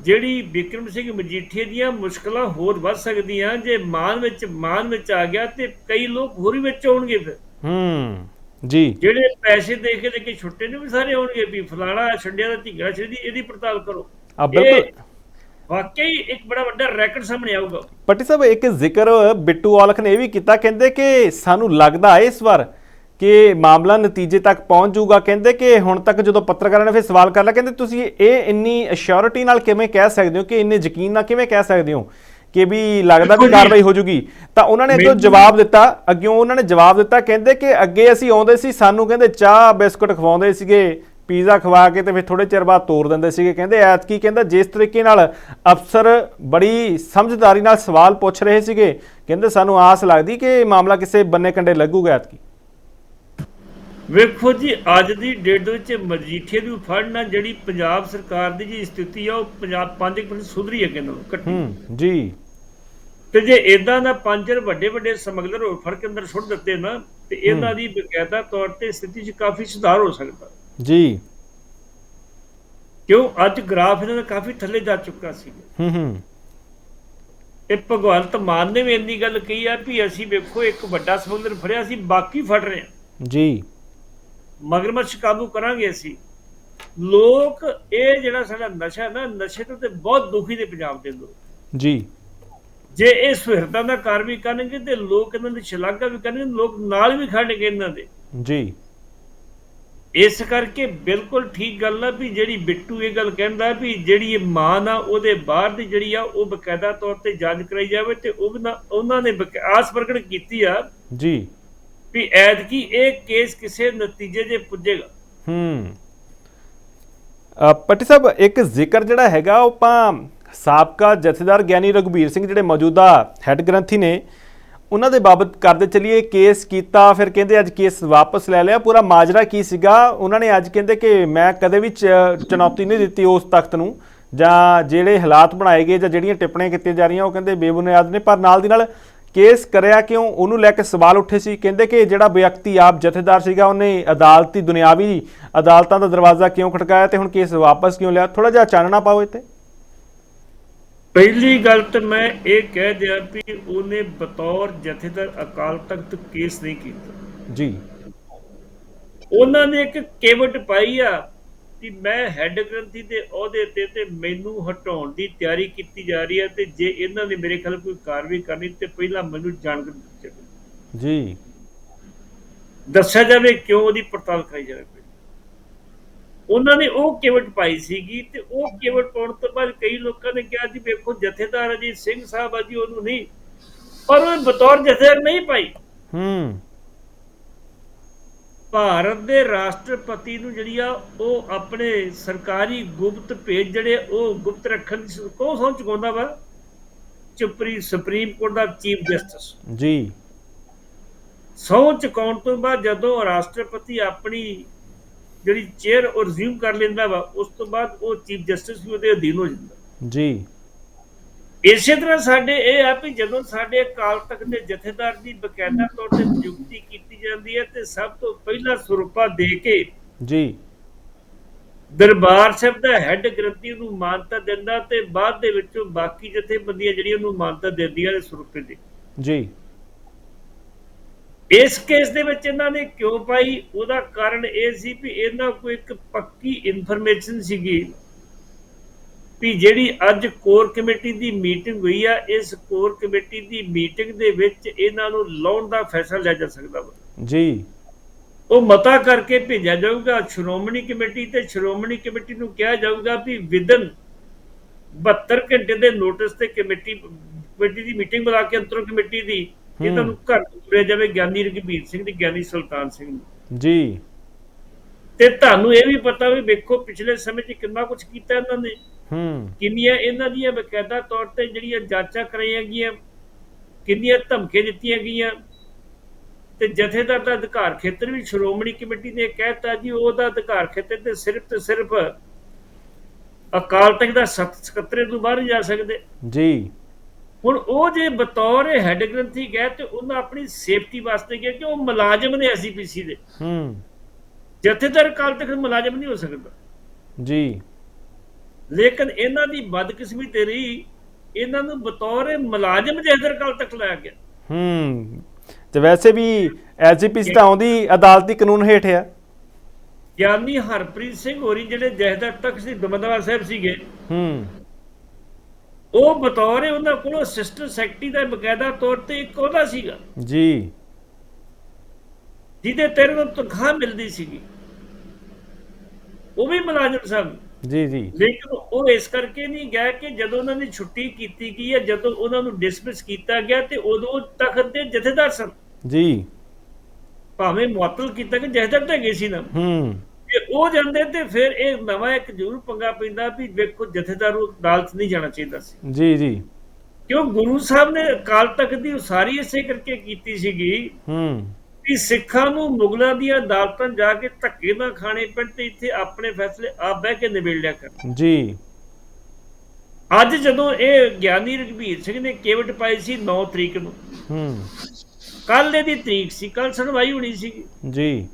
ਜਿਹੜੀ ਵਿਕਰਮ ਸਿੰਘ ਮਜੀਠੀਆ ਦੀਆਂ ਮੁਸ਼ਕਲਾਂ ਹੋਰ ਵੱਧ ਸਕਦੀਆਂ ਜੇ ਮਾਨ ਵਿੱਚ ਮਾਨ ਵਿੱਚ ਆ ਗਿਆ ਤੇ ਕਈ ਲੋਕ ਹੋਰ ਵੀ ਵਿੱਚ ਆਉਣਗੇ ਫਿਰ। ਹੂੰ। ਜੀ। ਜਿਹੜੇ ਪੈਸੇ ਦੇ ਕੇ ਲੈ ਕੇ ਛੁੱਟੇ ਨੇ ਵੀ ਸਾਰੇ ਆਉਣਗੇ ਵੀ ਫਲਾਣਾ ਛੱਡਿਆ ਦਾ ਢੀਂਗਰਾ ਛੱਡੀ ਇਹਦੀ ਪੜਤਾਲ ਕਰੋ। ਆ ਬਿਲਕੁਲ। ਵਾਕਈ ਇੱਕ ਬੜਾ ਵੱਡਾ ਰੈਕਟ ਸਾਹਮਣੇ ਆਊਗਾ। ਪੱਟੀ ਸਾਹਿਬ ਇੱਕ ਜ਼ਿਕਰ ਬਿੱਟੂ ਔਲਖ ਨੇ ਇਹ ਵੀ ਕੀਤਾ ਕਹਿੰਦੇ ਕਿ ਸਾਨੂੰ ਲੱਗਦਾ ਹੈ ਇਸ ਵਾਰ ਕਿ ਮਾਮਲਾ ਨਤੀਜੇ ਤੱਕ ਪਹੁੰਚ ਜਾਊਗਾ। ਕਹਿੰਦੇ ਕਿ ਹੁਣ ਤੱਕ ਜਦੋਂ ਪੱਤਰਕਾਰਾਂ ਨੇ ਫਿਰ ਸਵਾਲ ਕਰ ਲਿਆ ਕਹਿੰਦੇ ਤੁਸੀਂ ਇਹ ਇੰਨੀ ਅਸ਼ੋਰਿਟੀ ਨਾਲ ਕਿਵੇਂ ਕਹਿ ਸਕਦੇ ਹੋ ਕਿ ਇੰਨੇ ਯਕੀਨ ਨਾਲ ਕਿਵੇਂ ਕਹਿ ਸਕਦੇ ਹੋ? ਕਿ ਵੀ ਲੱਗਦਾ ਵੀ ਜੀ। ਕਾਰਵਾਈ ਹੋ ਜੂਗੀ। ਤਾਂ ਉਹਨਾਂ ਨੇ ਅੱਗੇ ਮੈਨੂੰ- ਜਵਾਬ ਦਿੱਤਾ ਅੱਗੇ ਉਹਨਾਂ ਨੇ ਜਵਾਬ ਦਿੱਤਾ ਕਹਿੰਦੇ ਕਿ ਅੱਗੇ ਅਸੀਂ ਆਉਂਦੇ ਸੀ ਸਾਨੂੰ ਕਹਿੰਦੇ ਚਾਹ ਬਿਸਕੁਟ ਖਵਾਉਂਦੇ ਸੀਗੇ ਪੀਜ਼ਾ ਖਵਾ ਕੇ ਤੇ ਫਿਰ ਥੋੜੇ ਚਿਰ ਬਾਅਦ ਤੋਰ ਦਿੰਦੇ ਸੀਗੇ। ਕਹਿੰਦੇ ਐਤਕੀ ਕਹਿੰਦਾ ਜਿਸ ਤਰੀਕੇ ਨਾਲ ਅਫਸਰ ਬੜੀ ਸਮਝਦਾਰੀ ਨਾਲ ਸਵਾਲ ਪੁੱਛ ਰਹੇ ਸੀਗੇ ਕਹਿੰਦੇ ਸਾਨੂੰ ਆਸ ਲੱਗਦੀ ਕਿ ਮਾਮਲਾ ਕਿਸੇ ਬੰਨੇ ਕੰਡੇ ਲੱਗੂਗਾ ਐਤਕੀ। ਵੇਖੋ ਜੀ ਅੱਜ ਦੀ ਡੇਟ ਦੇ ਵਿੱਚ ਮਜੀਠੀਏ ਦੀ ਫੜਨਾ ਜਿਹੜੀ ਪੰਜਾਬ ਸਰਕਾਰ ਦੀ ਜੀ ਸਥਿਤੀ ਆ ਉਹ ਪੰਜਾਬ 5% ਸੁਧਰੀ ਹੈ ਕਿੰਨਾ ਘਟੀ। ਹੂੰ ਜੀ। ਤੇ ਜੇ ਇਦਾਂ ਦਾ ਪੰਜ ਵੱਡੇ ਵੱਡੇ ਸਮਗਲਰ ਹੋਰ ਫੜ ਕੇ ਅੰਦਰ ਸੁੱਟ ਦਿੱਤੇ ਨਾ ਤੇ ਇਹਨਾਂ ਦੀ ਬਕਾਇਦਾ ਤੌਰ ਤੇ ਸਥਿਤੀ 'ਚ ਕਾਫੀ ਸੁਧਾਰ ਹੋ ਸਕਦਾ। ਜੀ। ਕਿਉਂ? ਅੱਜ ਗ੍ਰਾਫ ਇਹਨਾਂ ਦਾ ਕਾਫੀ ਥੱਲੇ ਜਾ ਚੁੱਕਾ ਸੀ। ਹੂੰ ਹੂੰ। ਤੇ ਭਗਵੰਤ ਮਾਨ ਨੇ ਵੀ ਇੰਨੀ ਗੱਲ ਕਹੀ ਆ ਵੀ ਅਸੀਂ ਵੇਖੋ ਇੱਕ ਵੱਡਾ ਸਮਗਲਰ ਫੜਿਆ ਸੀ ਬਾਕੀ ਫੜ ਰਹੇ ਆ। ਜੀ। ਮਗਰਮੱਛ ਕਾਬੂ ਕਰਾਂਗੇ ਅਸੀਂ। ਲੋਕ ਇਹ ਜਿਹੜਾ ਸਾਡਾ ਨਸ਼ਾ ਨਾ ਨਸ਼ੇ ਤੋਂ ਤੇ ਬਹੁਤ ਦੁਖੀ ਨੇ ਪੰਜਾਬ ਦੇ ਲੋਕ। ਜੀ। ਜੇ ਇਹ ਸੁਹਿਰਦਾਂ ਦਾ ਕਾਰਵਾਈ ਕਰਨਗੇ ਤੇ ਲੋਕ ਇਹਨਾਂ ਦੀ ਸ਼ਲਾਘਾ ਵੀ ਕਰਨਗੇ ਲੋਕ ਨਾਲ ਵੀ ਖੜਨਗੇ ਇਹਨਾਂ ਦੇ। ਜੀ। ਇਸ ਕਰਕੇ ਬਿਲਕੁਲ ਠੀਕ ਗੱਲ ਆ ਵੀ ਜਿਹੜੀ ਬਿੱਟੂ ਇਹ ਗੱਲ ਕਹਿੰਦਾ ਵੀ ਜਿਹੜੀ ਇਹ ਮਾਨ ਆ ਉਹਦੇ ਬਾਹਰ ਦੀ ਜਿਹੜੀ ਆ ਉਹ ਬਕਾਇਦਾ ਤੌਰ ਤੇ ਜਾਂਚ ਕਰਾਈ ਜਾਵੇ ਤੇ ਉਹ ਨਾ- ਉਹਨਾਂ ਨੇ ਆਸ ਪ੍ਰਗਟ ਕੀਤੀ ਆ। ਜੀ। ਵੀ ਐਤਕੀ ਇਹ ਕੇਸ ਕਿਸੇ ਨਤੀਜੇ 'ਤੇ ਪੁੱਜੇਗਾ। ਹੂੰ। ਪੱਟੀ ਸਾਹਿਬ, ਇੱਕ ਜ਼ਿਕਰ ਜਿਹੜਾ ਹੈਗਾ, ਉਹ ਆਪਾਂ ਸਾਬਕਾ ਜਥੇਦਾਰ ਗਿਆਨੀ ਰਘਬੀਰ ਸਿੰਘ ਜਿਹੜੇ ਮੌਜੂਦਾ ਹੈੱਡ ਗ੍ਰੰਥੀ ਨੇ, ਉਹਨਾਂ ਦੇ ਬਾਬਤ ਕਰਦੇ ਚਲੀਏ, ਕੇਸ ਕੀਤਾ, ਫਿਰ ਕਹਿੰਦੇ ਅੱਜ ਕੇਸ ਵਾਪਸ ਲੈ ਲਿਆ, ਪੂਰਾ ਮਾਜਰਾ ਕੀ ਸੀਗਾ? ਉਹਨਾਂ ਨੇ ਅੱਜ ਕਹਿੰਦੇ ਕਿ ਮੈਂ ਕਦੇ ਵੀ ਚੁਣੌਤੀ ਨਹੀਂ ਦਿੱਤੀ ਉਸ ਤਖਤ ਨੂੰ, ਜਾਂ ਜਿਹੜੇ ਹਾਲਾਤ ਬਣਾਏ ਗਏ ਜਾਂ ਜਿਹੜੀਆਂ ਟਿੱਪਣੀਆਂ ਕੀਤੀਆਂ ਜਾ ਰਹੀਆਂ, ਉਹ ਕਹਿੰਦੇ ਬੇਬੁਨਿਆਦ ਨੇ, ਪਰ ਨਾਲ ਦੀ ਨਾਲ ਕੇਸ ਕਰਿਆ ਕਿਉਂ? ਉਹਨੂੰ ਲੈ ਕੇ ਸਵਾਲ ਉੱਠੇ ਸੀ। ਕਹਿੰਦੇ ਕਿ ਜਿਹੜਾ ਵਿਅਕਤੀ ਆਪ ਜਥੇਦਾਰ ਸੀਗਾ ਉਹਨੇ ਅਦਾਲਤੀ ਦੁਨਿਆਵੀ ਅਦਾਲਤਾਂ ਦਾ ਦਰਵਾਜ਼ਾ ਕਿਉਂ ਖਟਕਾਇਆ ਤੇ ਹੁਣ ਕੇਸ ਵਾਪਸ ਕਿਉਂ ਲਿਆ? ਥੋੜਾ ਜਿਹਾ ਚਾਨਣਾ ਪਾਓ ਇੱਥੇ। ਪਹਿਲੀ ਗੱਲ ਤਾਂ ਮੈਂ ਇਹ ਕਹਿ ਦਿਆਂ ਵੀ ਉਹਨੇ ਬਤੌਰ ਜਥੇਦਾਰ ਅਕਾਲ ਤਖਤ ਕੇਸ ਨਹੀਂ ਕੀਤਾ। ਜੀ। ਉਹਨਾਂ ਨੇ ਇੱਕ ਕੇਵਟ ਪਾਈ ਆ ਕਿ ਮੈਂ ਹੈੱਡ ਗ੍ਰੰਥੀ ਦੇ ਅਹੁਦੇ ਤੇ ਤੇ ਮੈਨੂੰ ਹਟਾਉਣ ਦੀ ਤਿਆਰੀ ਕੀਤੀ ਜਾ ਰਹੀ ਹੈ ਤੇ ਜੇ ਇਹਨਾਂ ਨੇ ਮੇਰੇ ਖਿਲਾਫ ਕੋਈ ਕਾਰਵਾਈ ਕਰਨੀ ਤੇ ਪਹਿਲਾਂ ਮੈਨੂੰ ਜਾਣਕਾਰੀ ਦਿੱਤੀ ਜਾਵੇ। ਜੀ। ਦੱਸਿਆ ਜਾਵੇ ਕਿਉਂ ਉਹਦੀ ਪੜਤਾਲ ਕਰਾਈ ਜਾਵੇ। ਉਹਨਾਂ ਨੇ ਉਹ ਕੇਵਟ ਪਾਈ ਸੀਗੀ ਤੇ ਉਹ ਕੇਵਟ ਪਾਉਣ ਤੋਂ ਬਾਅਦ ਕਈ ਲੋਕਾਂ ਨੇ ਕਿਹਾ ਜੀ ਵੇਖੋ ਜਥੇਦਾਰ ਅਜੀਤ ਸਿੰਘ ਸਾਹਿਬ ਆ ਜੀ ਉਹਨੂੰ ਨਹੀਂ ਪਰ ਉਹ ਬਤੌਰ ਜਥੇਦਾਰ ਨਹੀਂ ਪਾਈ। ਹੂੰ। ਭਾਰਤ ਦੇ ਰਾਸ਼ਟਰਪਤੀ ਨੂੰ ਜਿਹੜੀ ਆ ਉਹ ਆਪਣੇ ਸਰਕਾਰੀ ਗੁਪਤ ਭੇਜ ਜਿਹੜੇ ਉਹ ਗੁਪਤ ਰੱਖਣ ਦੀ ਸ- ਕੌਣ ਸਹੁੰ ਚੁਕਾਉਂਦਾ ਵਾ? ਸੁਪਰੀ ਸੁਪਰੀਮ ਕੋਰਟ ਦਾ ਚੀਫ ਜਸਟਿਸ। ਜੀ। ਸਹੁੰ ਚੁਕਾਉਣ ਤੋਂ ਬਾਅਦ ਜਦੋਂ ਰਾਸ਼ਟਰਪਤੀ ਆਪਣੀ ਜਿਹੜੀ ਚੇਅਰ ਉਹ ਰਿਜ਼ਿਊਮ ਕਰ ਲੈਂਦਾ ਵਾ ਉਸ ਤੋਂ ਬਾਅਦ ਉਹ ਚੀਫ ਜਸਟਿਸ ਵੀ ਉਹਦੇ ਅਧੀਨ ਹੋ ਜਾਂਦਾ। ਜੀ। ਇਸੇ ਤਰ੍ਹਾਂ ਸਾਡੇ ਇਹ ਆ ਵੀ ਜਦੋਂ ਸਾਡੇ ਅਕਾਲ ਤਖਤ ਦੇ ਜਥੇਦਾਰ ਦੀ ਬਕਾਇਦਾ ਤੌਰ ਤੇ ਨਿਯੁਕਤੀ ਕੀਤੀ ਜਾਂਦੀ ਹੈ ਤੇ ਸਭ ਤੋਂ ਪਹਿਲਾਂ ਸਰੂਪਾ ਦੇ ਕੇ ਜੀ। ਦਰਬਾਰ ਸਾਹਿਬ ਦਾ ਹੈੱਡ ਗ੍ਰੰਥੀ ਨੂੰ ਮਾਨਤਾ ਦਿੰਦਾ ਤੇ ਬਾਅਦ ਦੇ ਵਿੱਚੋਂ ਬਾਕੀ ਜਥੇਬੰਦੀਆਂ ਜਿਹੜੀਆਂ ਉਹਨੂੰ ਮਾਨਤਾ ਦਿੰਦੀਆਂ ਨੇ ਸਰੂਪੇ ਦੀ। ਜੀ। ਇਸ ਕੇਸ ਦੇ ਵਿੱਚ ਇਹਨਾਂ ਨੇ ਕਿਉਂ ਪਾਈ? ਉਹਦਾ ਕਾਰਨ ਇਹ ਸੀ ਵੀ ਇਹਨਾਂ ਕੋਲ ਇੱਕ ਪੱਕੀ ਇਨਫੋਰਮੇਸ਼ਨ ਸੀਗੀ। ਵੀ ਜਿਹੜੀ ਅੱਜ ਕੋਰ ਕਮੇਟੀ ਦੀ ਮੀਟਿੰਗ ਹੋਈ ਆ ਇਸ ਕੋਰ ਕਮੇਟੀ ਦੀ ਮੀਟਿੰਗ ਦੇ ਵਿੱਚ ਇਹਨਾਂ ਨੂੰ ਲਾਉਣ ਦਾ ਫੈਸਲਾ ਲਿਆ ਜਾ ਸਕਦਾ ਵਾ। ਜੀ। ਉਹ ਮਤਾ ਕਰਕੇ ਭੇਜਿਆ ਜਾਊਗਾ ਸ਼੍ਰੋਮਣੀ ਕਮੇਟੀ ਤੇ ਸ਼੍ਰੋਮਣੀ ਕਮੇਟੀ ਨੂੰ ਕਿਹਾ ਜਾਊਗਾ ਵੀ ਵਿਦਨ 72 ਘੰਟੇ ਦੇ ਨੋਟਿਸ ਤੇ ਕਮੇਟੀ ਕਮੇਟੀ ਦੀ ਮੀਟਿੰਗ ਬੁਲਾ ਕੇ ਅੰਤਰੋਂ ਕਮੇਟੀ ਦੀ ਇਹਨਾਂ ਨੂੰ ਘਰ ਤੁਰਿਆ ਜਾਵੇ ਗਿਆਨੀ ਰਘਬੀਰ ਸਿੰਘ ਤੇ ਗਿਆਨੀ ਸੁਲਤਾਨ ਸਿੰਘ ਜੀ। ਤੇ ਤੁਹਾਨੂੰ ਇਹ ਵੀ ਪਤਾ ਵੀ ਵੇਖੋ ਪਿਛਲੇ ਸਮੇਂ 'ਚ ਕਿੰਨਾ ਕੁਝ ਕੀਤਾ ਇਹਨਾਂ ਨੇ। ਹੂੰ। ਕਿੰਨੀਆਂ ਇਹਨਾਂ ਦੀਆਂ ਬਕਾਇਦਾ ਤੌਰ ਤੇ ਜਿਹੜੀਆਂ ਜਾਂਚਾਂ ਕਰਾਈਆਂ ਗਈਆਂ ਕਿੰਨੀਆਂ ਧਮਕੀਆਂ ਦਿੱਤੀਆਂ ਗਈਆਂ। ਤੇ ਜਥੇਦਾਰ ਦਾ ਅਧਿਕਾਰ ਖੇਤਰ ਵੀ ਸ਼੍ਰੋਮਣੀ ਕਮੇਟੀ ਨੇ ਕਹਿਤਾ ਜੀ ਉਹਦਾ ਅਧਿਕਾਰ ਖੇਤਰ ਤੇ ਸਿਰਫ ਤੇ ਸਿਰਫ ਅਕਾਲ ਤਖਤ ਦਾ ਸਕੱਤਰੇ ਤੋਂ ਬਾਹਰ ਜਾ ਸਕਦੇ। ਜੀ। ਹੁਣ ਉਹ ਜੇ ਬਤੌਰ ਹੈੱਡ ਗ੍ਰੰਥੀ ਗਏ ਤੇ ਉਹਨਾਂ ਆਪਣੀ ਸੇਫਟੀ ਵਾਸਤੇ ਗਿਆ ਕਿ ਉਹ ਮੁਲਾਜ਼ਮ ਨੇ ਐਸਜੀਪੀਸੀ ਦੇ। ਹੂੰ। ਜਥੇਦਾਰ ਅਕਾਲ ਤਖਤ ਮੁਲਾਜ਼ਮ ਨਹੀਂ ਹੋ ਸਕਦਾ। ਜੀ। ਲੇਕਿਨ ਇਹਨਾਂ ਦੀ ਬਦਕਿਸਮਤੀ ਤੇ ਰਹੀ ਇਹਨਾਂ ਨੂੰ ਬਤੌਰ ਮੁਲਾਜ਼ਮ ਜਥੇਦਾਰ ਅਕਾਲ ਤਖਤ ਲਾਇਆ ਗਿਆ। ਹੂੰ। ਤੇ ਵੈਸੇ ਵੀ ਐਸਜੀਪੀਸੀ ਤਾਂ ਆਉਂਦੀ ਅਦਾਲਤੀ ਕਾਨੂੰਨ ਹੇਠ ਆ। ਗਿਆਨੀ ਹਰਪ੍ਰੀਤ ਸਿੰਘ ਹੋਰੀ ਜਿਹੜੇ ਜਥੇਦਾਰ ਤਖਤ ਸੀ ਦਮਦਮਾ ਸਾਹਿਬ ਸੀਗੇ ਹੂੰ। ਉਹ ਬਤੌਰ ਉਹਨਾਂ ਕੋਲ ਅਸਿਸਟੈਂਟ ਸੈਕਟਰੀ ਦਾ ਬਕਾਇਦਾ ਤੌਰ ਤੇ ਇੱਕ ਉਹਦਾ ਸੀਗਾ। ਜੀ। ਜਿਹਦੇ ਤੇਰੇ ਨੂੰ ਤਨਖਾਹ ਮਿਲਦੀ ਸੀਗੀ। ਉਹ ਵੀ ਮੁਲਾਜ਼ਮ ਸਨ। ਜੀ ਜੀ। ਲੇਕਿਨ ਉਹ ਇਸ ਕਰਕੇ ਨਹੀਂ ਗਿਆ ਕਿ ਜਦੋਂ ਉਹਨਾਂ ਦੀ ਛੁੱਟੀ ਕੀਤੀ ਗਈ ਹੈ ਜਦੋਂ ਉਹਨਾਂ ਨੂੰ ਡਿਸਮਿਸ ਕੀਤਾ ਗਿਆ ਤੇ ਉਦੋਂ ਤਖਤ ਦੇ ਜਥੇਦਾਰ ਸਨ। ਜੀ। ਭਾਵੇਂ ਮੁਅੱਤਲ ਕੀਤਾ ਕਿ ਜਥੇਦਾਰ ਤਾਂ ਗਏ ਸੀ ਨਾ। ਹੂੰ। ਜੇ ਉਹ ਜਾਂਦੇ ਤੇ ਫਿਰ ਇਹ ਨਵਾਂ ਇੱਕ ਜ਼ਰੂਰ ਪੰਗਾ ਪੈਂਦਾ ਵੀ ਵੇਖੋ ਜਥੇਦਾਰ ਨੂੰ ਅਦਾਲਤ ਨਹੀਂ ਜਾਣਾ ਚਾਹੀਦਾ ਸੀ। ਜੀ ਜੀ। ਕਿਉਂ? ਗੁਰੂ ਸਾਹਿਬ ਨੇ ਅਕਾਲ ਤਖਤ ਦੀ ਉਸਾਰੀ ਇਸੇ ਕਰਕੇ ਕੀਤੀ ਸੀਗੀ ਹੂੰ। ਕਿ ਸਿੱਖਾਂ ਨੂੰ ਮੁਗਲਾਂ ਦੀਆਂ ਅਦਾਲਤਾਂ ਜਾ ਕੇ ਧੱਕੇ ਨਾ ਖਾਣੇ ਪੈਣ ਤੇ ਇੱਥੇ ਆਪਣੇ ਫੈਸਲੇ ਆਪ ਬਹਿ ਕੇ ਨਿਬੇੜ ਲਿਆ ਕਰ ਜੀ। ਅੱਜ ਜਦੋਂ ਇਹ ਗਿਆਨੀ ਰਘਬੀਰ ਸਿੰਘ ਨੇ ਕੇਵਟ ਪਾਈ ਸੀ 9 ਤਰੀਕ ਨੂੰ ਹੂੰ। ਕੱਲ ਇਹਦੀ ਤਰੀਕ ਸੀ ਕੱਲ ਸੁਣਵਾਈ ਹੋਣੀ ਸੀ। ਜੀ।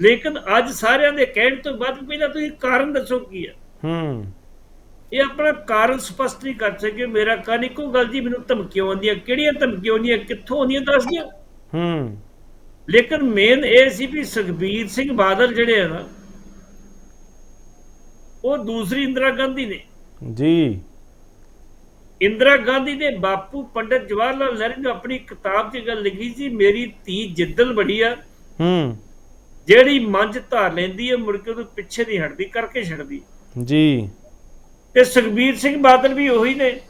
ਲੇਕਿਨ ਅੱਜ ਸਾਰਿਆਂ ਦੇ ਕਹਿਣ ਤੋਂ ਬਾਅਦ ਪਹਿਲਾਂ ਤੁਸੀਂ ਕਾਰਨ ਦੱਸੋ ਕੀ ਹੈ ਹੂੰ। ਇਹ ਆਪਣਾ ਕਾਰਨ ਸਪਸ਼ਟ ਨਹੀਂ ਕਰ ਸਕੇ ਮੇਰਾ ਕਾਰਨ ਇੱਕੋ ਗੱਲ ਜੀ ਮੈਨੂੰ ਧਮਕੀਆਂ ਆਉਂਦੀਆਂ ਕਿਹੜੀਆਂ ਧਮਕੀਆਂ ਆਉਂਦੀਆਂ ਕਿੱਥੋਂ ਆਉਂਦੀਆਂ ਦੱਸ ਦਿਓ। ਹੂੰ। ਲੇਕਿਨ ਮੇਨ ਇਹ ਸੀ ਵੀ ਸੁਖਬੀਰ ਸਿੰਘ ਬਾਦਲ ਜਿਹੜੇ ਆ ਨਾ ਉਹ ਦੂਸਰੀ ਇੰਦਰਾ ਗਾਂਧੀ ਨੇ। ਜੀ। ਇੰਦਰਾ ਗਾਂਧੀ ਦੇ ਬਾਪੂ ਪੰਡਤ ਜਵਾਹਰ ਲਾਲ ਨਹਿਰੂ ਨੇ ਆਪਣੀ ਕਿਤਾਬ 'ਚ ਗੱਲ ਲਿਖੀ ਸੀ ਮੇਰੀ ਧੀ ਜਿੱਦਲ ਬੜੀ ਆ। ਹੂੰ। ਜਿਹੜੀ ਮੰਝ ਧਾਰ ਲੈਂਦੀ ਹੈ ਮੁੜ ਕੇ ਉਹਨੂੰ ਪਿੱਛੇ ਨਹੀਂ ਹਟਦੀ ਕਰਕੇ ਛੱਡਦੀ। ਜੀ। ਤੇ ਸੁਖਬੀਰ ਸਿੰਘ ਬਾਦਲ ਵੀ ਉਹੀ ਨੇ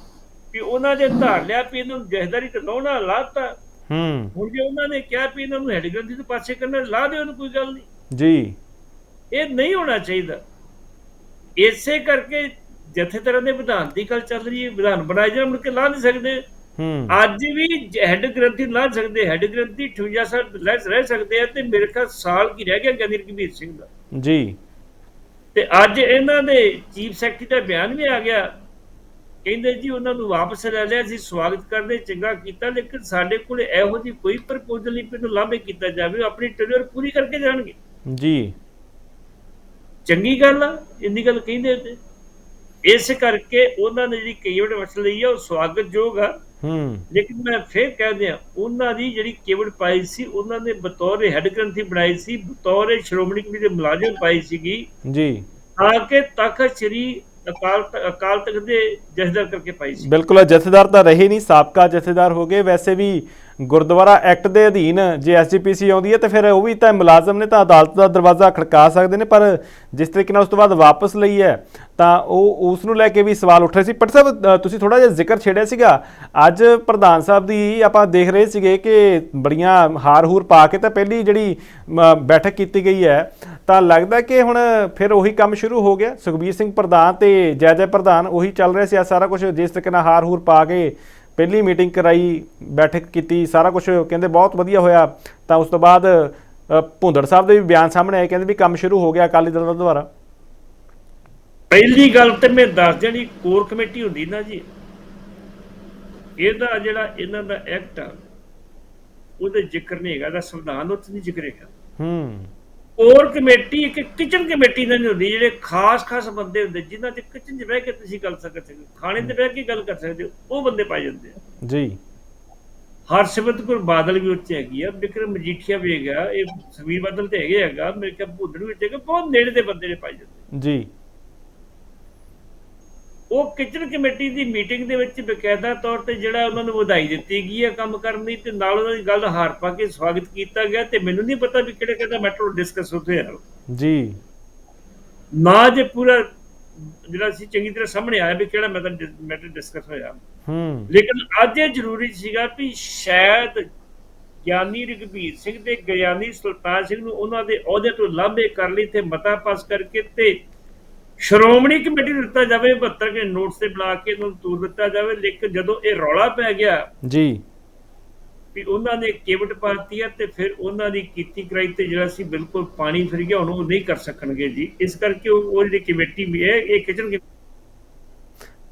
ਵੀ ਉਹਨਾਂ ਦੇ ਧਾਰ ਲਿਆ ਵੀ ਇਹਨੂੰ ਜਹਦਾਰੀ ਤੇ ਲਾਉਣਾ ਲਾਤਾ। ਹੂੰ। ਹੁਣ ਜੇ ਉਹਨਾਂ ਨੇ ਕਿਹਾ ਵੀ ਇਹਨਾਂ ਨੂੰ ਹੈਡ ਗ੍ਰੰਥੀ ਤੋਂ ਪਾਸੇ ਕਰਨਾ ਲਾ ਦਿਓ ਉਹਨੂੰ ਕੋਈ ਗੱਲ ਨਹੀਂ। ਜੀ। ਇਹ ਨਹੀਂ ਹੋਣਾ ਚਾਹੀਦਾ। ਇਸੇ ਕਰਕੇ ਜਥੇਦਾਰਾਂ ਦੇ ਵਿਧਾਨ ਦੀ ਗੱਲ ਚੱਲ ਰਹੀ ਹੈ ਵਿਧਾਨ ਬਣਾਏ ਜਾਣ ਮੁੜ ਕੇ ਲਾ ਨਹੀਂ ਸਕਦੇ। ਹੂੰ। ਅੱਜ ਵੀ ਹੈਡ ਗ੍ਰੰਥੀ ਲਾ ਸਕਦੇ ਹੈਡ ਗ੍ਰੰਥੀ 58 ਸਾਲ ਰਹਿ ਸਕਦੇ ਆ ਤੇ ਮੇਰੇ ਖਿਆਲ ਸਾਲ ਕੀ ਰਹਿ ਗਿਆ ਗਿਆਨੀ ਰਘਬੀਰ ਸਿੰਘ ਦਾ। ਜੀ। ਤੇ ਅੱਜ ਇਹਨਾਂ ਦੇ ਚੀਫ ਸੈਕਟਰੀ ਦਾ ਬਿਆਨ ਵੀ ਆ ਗਿਆ। ਕਹਿੰਦੇ ਜੀ ਉਹਨਾਂ ਨੂੰ ਵਾਪਸ ਲੈ ਲਿਆ ਅਸੀਂ ਸਵਾਗਤ ਕਰਦੇ ਚੰਗਾ ਕੀਤਾ ਲੇਕਿਨ ਸਾਡੇ ਕੋਲ ਇਹੋ ਜਿਹੀ ਕੋਈ ਪ੍ਰਪੋਜ਼ਲ ਨਹੀਂ ਪਿੰਡ ਲਾਂਭੇ ਕੀਤਾ ਜਾਵੇ ਆਪਣੀ ਟੈਨਰ ਪੂਰੀ ਕਰਕੇ ਜਾਣਗੇ ਜੀ। ਚੰਗੀ ਗੱਲ ਆ ਇੰਨੀ ਗੱਲ ਕਹਿੰਦੇ ਤੇ। ਇਸ ਕਰਕੇ ਉਹਨਾਂ ਨੇ ਜਿਹੜੀ ਕੇਵੜ ਵਸ ਲਈ ਆ ਉਹ ਸਵਾਗਤਯੋਗ ਆ। ਹੂੰ। ਲੇਕਿਨ ਮੈਂ ਫੇਰ ਕਹਿ ਦਿਆਂ ਉਹਨਾਂ ਦੀ ਜਿਹੜੀ ਕੇਵੜ ਪਾਈ ਸੀ ਉਹਨਾਂ ਨੇ ਬਤੌਰ ਹੈੱਡ ਗ੍ਰੰਥੀ ਬਣਾਈ ਸੀ ਬਤੌਰ ਸ਼੍ਰੋਮਣੀ ਕਮੇਟੀ ਦੇ ਮੁਲਾਜ਼ਮ ਪਾਈ ਸੀਗੀ। ਜੀ। ਤਾਂ ਕਿ ਤਖਤ ਸ੍ਰੀ ਅਕਾਲ ਤ- ਅਕਾਲ ਤਖਤ ਦੇ ਜਥੇਦਾਰ ਕਰਕੇ ਪਾਈ ਸੀ। ਬਿਲਕੁਲ, ਜਥੇਦਾਰ ਤਾਂ ਰਹੇ ਨਹੀਂ, ਸਾਬਕਾ ਜਥੇਦਾਰ ਹੋ ਗਏ। ਵੈਸੇ ਵੀ ਗੁਰਦੁਆਰਾ ਐਕਟ ਦੇ ਅਧੀਨ ਜੇ ਐਸਜੀਪੀਸੀ ਆਉਂਦੀ ਹੈ ਤਾਂ ਫਿਰ ਉਹ ਵੀ ਤਾਂ ਮੁਲਾਜ਼ਮ ਨੇ ਤਾਂ ਅਦਾਲਤ ਦਾ ਦਰਵਾਜ਼ਾ ਖੜਕਾ ਸਕਦੇ ਨੇ, ਪਰ ਜਿਸ ਤਰੀਕੇ ਨਾਲ ਉਸ ਤੋਂ ਬਾਅਦ ਵਾਪਸ ਲਈ ਹੈ, ਤਾਂ ਉਹ ਉਸ ਨੂੰ ਲੈ ਕੇ ਵੀ ਸਵਾਲ ਉੱਠ ਰਹੇ ਸੀ। ਪਟ ਸਾਹਿਬ ਤੁਸੀਂ ਥੋੜਾ ਜਿਹਾ ਜ਼ਿਕਰ ਛੇੜਿਆ ਸੀਗਾ। ਅੱਜ ਪ੍ਰਧਾਨ ਸਾਹਿਬ ਦੀ ਆਪਾਂ ਦੇਖ ਰਹੇ ਸੀਗੇ ਕਿ ਬੜੀਆਂ ਹਾਰ-ਹੂਰ ਪਾ ਕੇ ਤਾਂ ਪਹਿਲੀ ਜਿਹੜੀ ਬੈਠਕ ਕੀਤੀ ਗਈ ਹੈ, ਤਾਂ ਲੱਗਦਾ ਕਿ ਹੁਣ ਫਿਰ ਉਹੀ ਕੰਮ ਸ਼ੁਰੂ ਹੋ ਗਿਆ। ਸੁਖਬੀਰ ਸਿੰਘ ਪ੍ਰਧਾਨ ਤੇ ਜੈ ਜੈ ਪ੍ਰਧਾਨ ਉਹੀ ਚੱਲ ਰਿਹਾ ਸੀ। ਆਹ ਸਾਰਾ ਕੁਝ ਜਿਸ ਤਰੀਕੇ ਨਾਲ ਹਾਰ-ਹੂਰ ਪਾ ਕੇ ਪਹਿਲੀ ਮੀਟਿੰਗ ਕਰਾਈ ਬੈਠਕ ਕੀਤੀ ਸਾਰਾ ਕੁਝ ਕਹਿੰਦੇ ਬਹੁਤ ਵਧੀਆ ਹੋਇਆ। ਤਾਂ ਉਸ ਤੋਂ ਬਾਅਦ ਭੁੰਦੜ ਸਾਹਿਬ ਦੇ ਵੀ ਬਿਆਨ ਸਾਹਮਣੇ ਆਏ ਕਹਿੰਦੇ ਵੀ ਕੰਮ ਸ਼ੁਰੂ ਹੋ ਗਿਆ ਅਕਾਲੀ ਦਲ ਦਾ ਦੁਬਾਰਾ। ਪਹਿਲੀ ਗੱਲ ਤੇ ਮੈਂ ਦੱਸ ਦੇਣੀ ਕੋਰ ਕਮੇਟੀ ਹੁੰਦੀ ਨਾ ਜੀ ਇਹਦਾ ਜਿਹੜਾ ਇਹਨਾਂ ਦਾ ਐਕਟ ਆ ਉਹਦੇ ਜ਼ਿਕਰ ਨਹੀਂ ਹੈਗਾ ਦਾ ਸੰਵਿਧਾਨ ਉੱਤੇ ਨਹੀਂ ਜ਼ਿਕਰ ਹੈਗਾ। ਹੂੰ। ਕੋਰ ਕਮੇਟੀ ਇੱਕ ਕਿਚਨ ਕਮੇਟੀ ਨਹੀਂ ਹੁੰਦੀ ਜਿਹੜੇ ਖਾਸ ਖਾਸ ਬੰਦੇ ਹੁੰਦੇ ਜਿਨ੍ਹਾਂ ਤੇ ਕਿਚਨ 'ਚ ਬਹਿ ਕੇ ਤੁਸੀਂ ਗੱਲ ਕਰ ਸਕਦੇ ਹੋ ਖਾਣੇ ਤੇ ਬਹਿ ਕੇ ਗੱਲ ਕਰ ਸਕਦੇ ਹੋ ਉਹ ਬੰਦੇ ਪਾਏ ਜਾਂਦੇ ਆ। ਜੀ। ਹਰਸਿਮਰਤ ਕੌਰ ਬਾਦਲ ਵੀ ਉੱਚ ਹੈਗੀ ਆ ਵਿਕਰਮ ਮਜੀਠੀਆ ਵੀ ਹੈਗਾ ਇਹ ਸੁਖਬੀਰ ਬਾਦਲ ਤੇ ਹੈਗੇ ਹੈਗਾ ਮੇਰੇ ਖਿਆਲ ਭੁੱਦੜ ਵਿੱਚ ਹੈਗਾ ਬਹੁਤ ਨੇੜੇ ਦੇ ਬੰਦੇ ਨੇ ਪਾਏ ਜਾਂਦੇ। ਜੀ। ਉਹ ਕਿਚਨ ਕਮੇਟੀ ਦੀ ਮੀਟਿੰਗ ਦੇ ਵਿੱਚ ਬਕਾਇਦਾ ਤੌਰ ਤੇ ਜਿਹੜਾ ਉਹਨਾਂ ਨੂੰ ਵਧਾਈ ਦਿੱਤੀ ਗਈ ਹੈ ਕੰਮ ਕਰਨ ਦੀ ਤੇ ਨਾਲ ਉਹਨਾਂ ਦੀ ਗੱਲ ਹਾਰ ਪਾ ਕੇ ਸਵਾਗਤ ਕੀਤਾ ਗਿਆ ਤੇ ਮੈਨੂੰ ਨਹੀਂ ਪਤਾ ਵੀ ਕਿਹੜੇ ਕਿਹੜਾ ਮੈਟਰ ਡਿਸਕਸ ਹੁੰਦੇ ਆ ਜੀ। ਨਾ ਜੇ ਪੂਰਾ ਜਿਹੜਾ ਸੀ ਚੰਗੀ ਤਰ੍ਹਾਂ ਸਾਹਮਣੇ ਆਇਆ ਵੀ ਕਿਹੜਾ ਮੈਟਰ ਡਿਸਕਸ ਹੋਇਆ। ਹੂੰ। ਲੇਕਿਨ ਅੱਜ ਇਹ ਜ਼ਰੂਰੀ ਸੀਗਾ ਵੀ ਸ਼ਾਇਦ ਗਿਆਨੀ ਰਘਬੀਰ ਸਿੰਘ ਤੇ ਗਿਆਨੀ ਸੁਲਤਾਨ ਸਿੰਘ ਨੂੰ ਉਹਨਾਂ ਦੇ ਅਹੁਦੇ ਤੋਂ ਲਾਂਭੇ ਕਰ ਲਈ ਤੇ ਮਤਾ ਪਾਸ ਕਰਕੇ ਤੇ ਸ਼੍ਰੋਮਣੀ ਕਮੇਟੀ ਨੂੰ ਦਿੱਤਾ ਜਾਵੇ 72 ਕੇ ਨੋਟਸ ਤੇ ਬੁਲਾ ਕੇ ਉਹਨਾਂ ਨੂੰ ਤੂਰ ਦਿੱਤਾ ਜਾਵੇ ਲੇਕਿਨ ਜਦੋਂ ਇਹ ਰੌਲਾ ਪੈ ਗਿਆ ਜੀ। ਵੀ ਉਹਨਾਂ ਨੇ ਕੇਵਟ ਪਾਤੀ ਆ ਤੇ ਫਿਰ ਉਹਨਾਂ ਦੀ ਕੀਤੀ ਕਰਾਈ ਤੇ ਜਿਹੜਾ ਸੀ ਬਿਲਕੁਲ ਪਾਣੀ ਫਿਰ ਗਿਆ ਹੁਣ ਉਹ ਨਹੀਂ ਕਰ ਸਕਣਗੇ ਜੀ। ਇਸ ਕਰਕੇ ਉਹ ਜਿਹੜੀ ਕਮੇਟੀ ਵੀ ਹੈ ਇਹ ਕਿਚਨ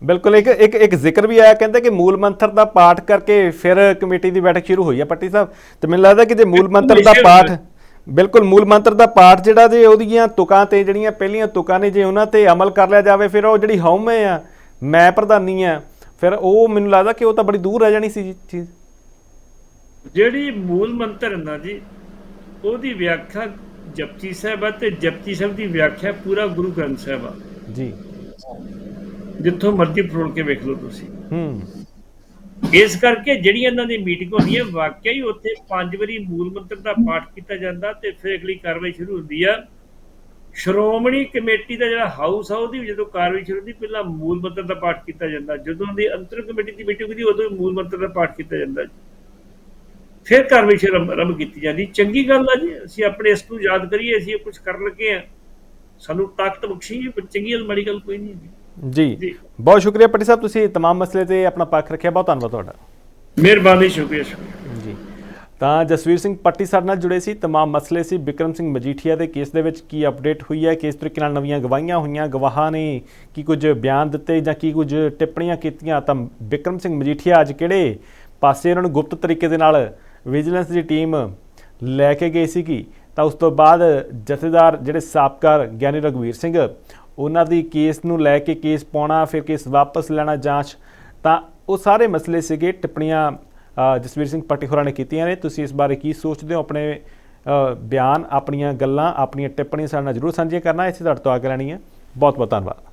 ਬਿਲਕੁਲ ਇੱਕ ਇੱਕ ਇੱਕ ਜ਼ਿਕਰ ਵੀ ਆਇਆ ਕਹਿੰਦੇ ਕਿ ਮੂਲ ਮੰਤਰ ਦਾ ਪਾਠ ਕਰਕੇ ਫਿਰ ਕਮੇਟੀ ਦੀ ਬੈਠਕ ਸ਼ੁਰੂ ਹੋਈ ਹੈ ਪੱਟੀ ਸਾਹਿਬ। ਤੇ ਮੈਨੂੰ ਲੱਗਦਾ ਕਿ ਜੇ ਮੂਲ ਮੰਤਰ ਦਾ ਪਾਠ। ਬਿਲਕੁਲ ਮੂਲ ਮੰਤਰ ਦਾ ਪਾਠ ਜਿਹੜਾ ਜੇ ਉਹਦੀਆਂ ਤੁਕਾਂ ਤੇ ਜਿਹੜੀਆਂ ਪਹਿਲੀਆਂ ਤੁਕਾਂ ਨੇ ਜੇ ਉਹਨਾਂ ਤੇ ਅਮਲ ਕਰ ਲਿਆ ਜਾਵੇ ਫਿਰ ਉਹ ਜਿਹੜੀ ਹਉਮੈ ਆ ਮੈਂ ਪ੍ਰਧਾਨੀ ਆ ਫਿਰ ਉਹ ਮੈਨੂੰ ਲੱਗਦਾ ਕਿ ਉਹ ਤਾਂ ਬੜੀ ਦੂਰ ਰਹਿ ਜਾਣੀ ਸੀ ਜੀ ਚੀਜ਼। ਜਿਹੜੀ ਮੂਲ ਮੰਤਰ ਹੈ ਨਾ ਜੀ ਉਹਦੀ ਵਿਆਖਿਆ ਜਪਜੀ ਸਾਹਿਬ ਹੈ ਤੇ ਜਪਜੀ ਸਾਹਿਬ ਦੀ ਵਿਆਖਿਆ ਪੂਰਾ ਗੁਰੂ ਗ੍ਰੰਥ ਸਾਹਿਬ ਆ। ਜੀ। ਜਿੱਥੋਂ ਮਰਜ਼ੀ ਫਰੋਲ ਕੇ ਵੇਖ ਲਓ ਤੁਸੀਂ। ਹੂੰ। ਇਸ ਕਰਕੇ ਜਿਹੜੀ ਇਹਨਾਂ ਦੀ ਮੀਟਿੰਗ ਹੁੰਦੀ ਹੈ, ਵਾਕਿਆ ਹੀ ਉੱਥੇ ਪੰਜ ਵਾਰੀ ਮੂਲ ਮੰਤਰ ਦਾ ਪਾਠ ਕੀਤਾ ਜਾਂਦਾ ਤੇ ਫਿਰ ਅਗਲੀ ਕਾਰਵਾਈ ਸ਼ੁਰੂ ਹੁੰਦੀ ਆ। ਸ਼੍ਰੋਮਣੀ ਕਮੇਟੀ ਦਾ ਜਿਹੜਾ ਹਾਊਸ ਆ, ਉਹਦੀ ਜਦੋਂ ਕਾਰਵਾਈ ਸ਼ੁਰੂ ਹੁੰਦੀ, ਪਹਿਲਾਂ ਮੂਲ ਮੰਤਰ ਦਾ ਪਾਠ ਕੀਤਾ ਜਾਂਦਾ। ਜਦੋਂ ਦੀ ਅੰਤਰ ਕਮੇਟੀ ਦੀ ਮੀਟਿੰਗ ਹੁੰਦੀ, ਉਦੋਂ ਹੀ ਮੂਲ ਮੰਤਰ ਦਾ ਪਾਠ ਕੀਤਾ ਜਾਂਦਾ। ਫਿਰ ਕਾਰਵਾਈ ਸ਼ੁਰੂ ਆਰੰਭ- ਕੀਤੀ ਜਾਂਦੀ। ਚੰਗੀ ਗੱਲ ਆ ਜੀ, ਅਸੀਂ ਆਪਣੇ ਇਸ ਨੂੰ ਯਾਦ ਕਰੀਏ, ਅਸੀਂ ਕੁਝ ਕਰਨ ਲੱਗੇ ਆ। ਸਾਨੂੰ ਤਾਕਤ ਬਖਸ਼ੀ, ਚੰਗੀ ਗੱਲ ਮਾੜੀ ਗੱਲ ਕੋਈ ਨਹੀਂ ਜੀ ਜੀ ਜੀ ਬਹੁਤ ਸ਼ੁਕਰੀਆ ਪੱਟੀ ਸਾਹਿਬ ਤੁਸੀਂ ਤਮਾਮ ਮਸਲੇ ਤੇ ਆਪਣਾ ਪੱਖ ਰੱਖਿਆ ਬਹੁਤ ਧੰਨਵਾਦ ਤੁਹਾਡਾ ਮਿਹਰਬਾਨੀ ਸ਼ੁਕਰੀਆ ਸ਼ੁਕਰੀਆ ਜੀ ਤਾਂ ਜਸਵੀਰ ਸਿੰਘ ਪੱਟੀ ਸਾਡੇ ਨਾਲ ਜੁੜੇ ਸੀ तमाम ਮਸਲੇ ਸੀ ਵਿਕਰਮ ਸਿੰਘ ਮਜੀਠੀਆ ਦੇ ਕੇਸ ਦੇ ਵਿੱਚ ਕੀ ਅਪਡੇਟ ਹੋਈ ਹੈ ਕਿਸ ਤਰੀਕੇ ਨਾਲ ਨਵੀਆਂ ਗਵਾਹੀਆਂ ਹੋਈਆਂ ਗਵਾਹਾਂ ਨੇ ਕੀ ਕੁਝ ਬਿਆਨ ਦਿੱਤੇ ਜਾਂ ਕੀ ਕੁਝ ਟਿੱਪਣੀਆਂ ਕੀਤੀਆਂ ਤਾਂ ਵਿਕਰਮ ਸਿੰਘ ਮਜੀਠੀਆ ਅੱਜ ਕਿਹੜੇ ਪਾਸੇ ਉਹਨਾਂ ਨੂੰ ਗੁਪਤ ਤਰੀਕੇ ਦੇ ਨਾਲ ਵਿਜੀਲੈਂਸ ਦੀ ਟੀਮ ਲੈ ਕੇ ਗਈ ਸੀਗੀ ਤਾਂ ਉਸ ਤੋਂ ਬਾਅਦ ਜਥੇਦਾਰ ਜਿਹੜੇ ਸਾਬਕਾ ਗਿਆਨੀ ਰਘਵੀਰ ਸਿੰਘ ਉਹਨਾਂ ਦੀ ਕੇਸ ਨੂੰ ਲੈ ਕੇ ਕੇਸ ਪਾਉਣਾ, ਫਿਰ ਕੇਸ ਵਾਪਸ ਲੈਣਾ ਜਾਂਚ, ਤਾਂ ਉਹ ਸਾਰੇ ਮਸਲੇ ਸੀਗੇ, ਟਿੱਪਣੀਆਂ ਜਸਵੀਰ ਸਿੰਘ ਪੱਟੀ ਹੋਰਾਂ ਨੇ ਕੀਤੀਆਂ ਨੇ। ਤੁਸੀਂ ਇਸ ਬਾਰੇ ਕੀ ਸੋਚਦੇ ਹੋ? ਆਪਣੇ ਬਿਆਨ, ਆਪਣੀਆਂ ਗੱਲਾਂ, ਆਪਣੀਆਂ ਟਿੱਪਣੀਆਂ ਸਾਡੇ ਨਾਲ ਜਰੂਰ ਸਾਂਝੀਆਂ ਕਰਨਾ। ਇਸੇ ਤੁਹਾਡੇ ਤੋਂ ਆਗਿਆ ਲੈਣੀ ਹੈ। ਬਹੁਤ ਬਹੁਤ ਧੰਨਵਾਦ।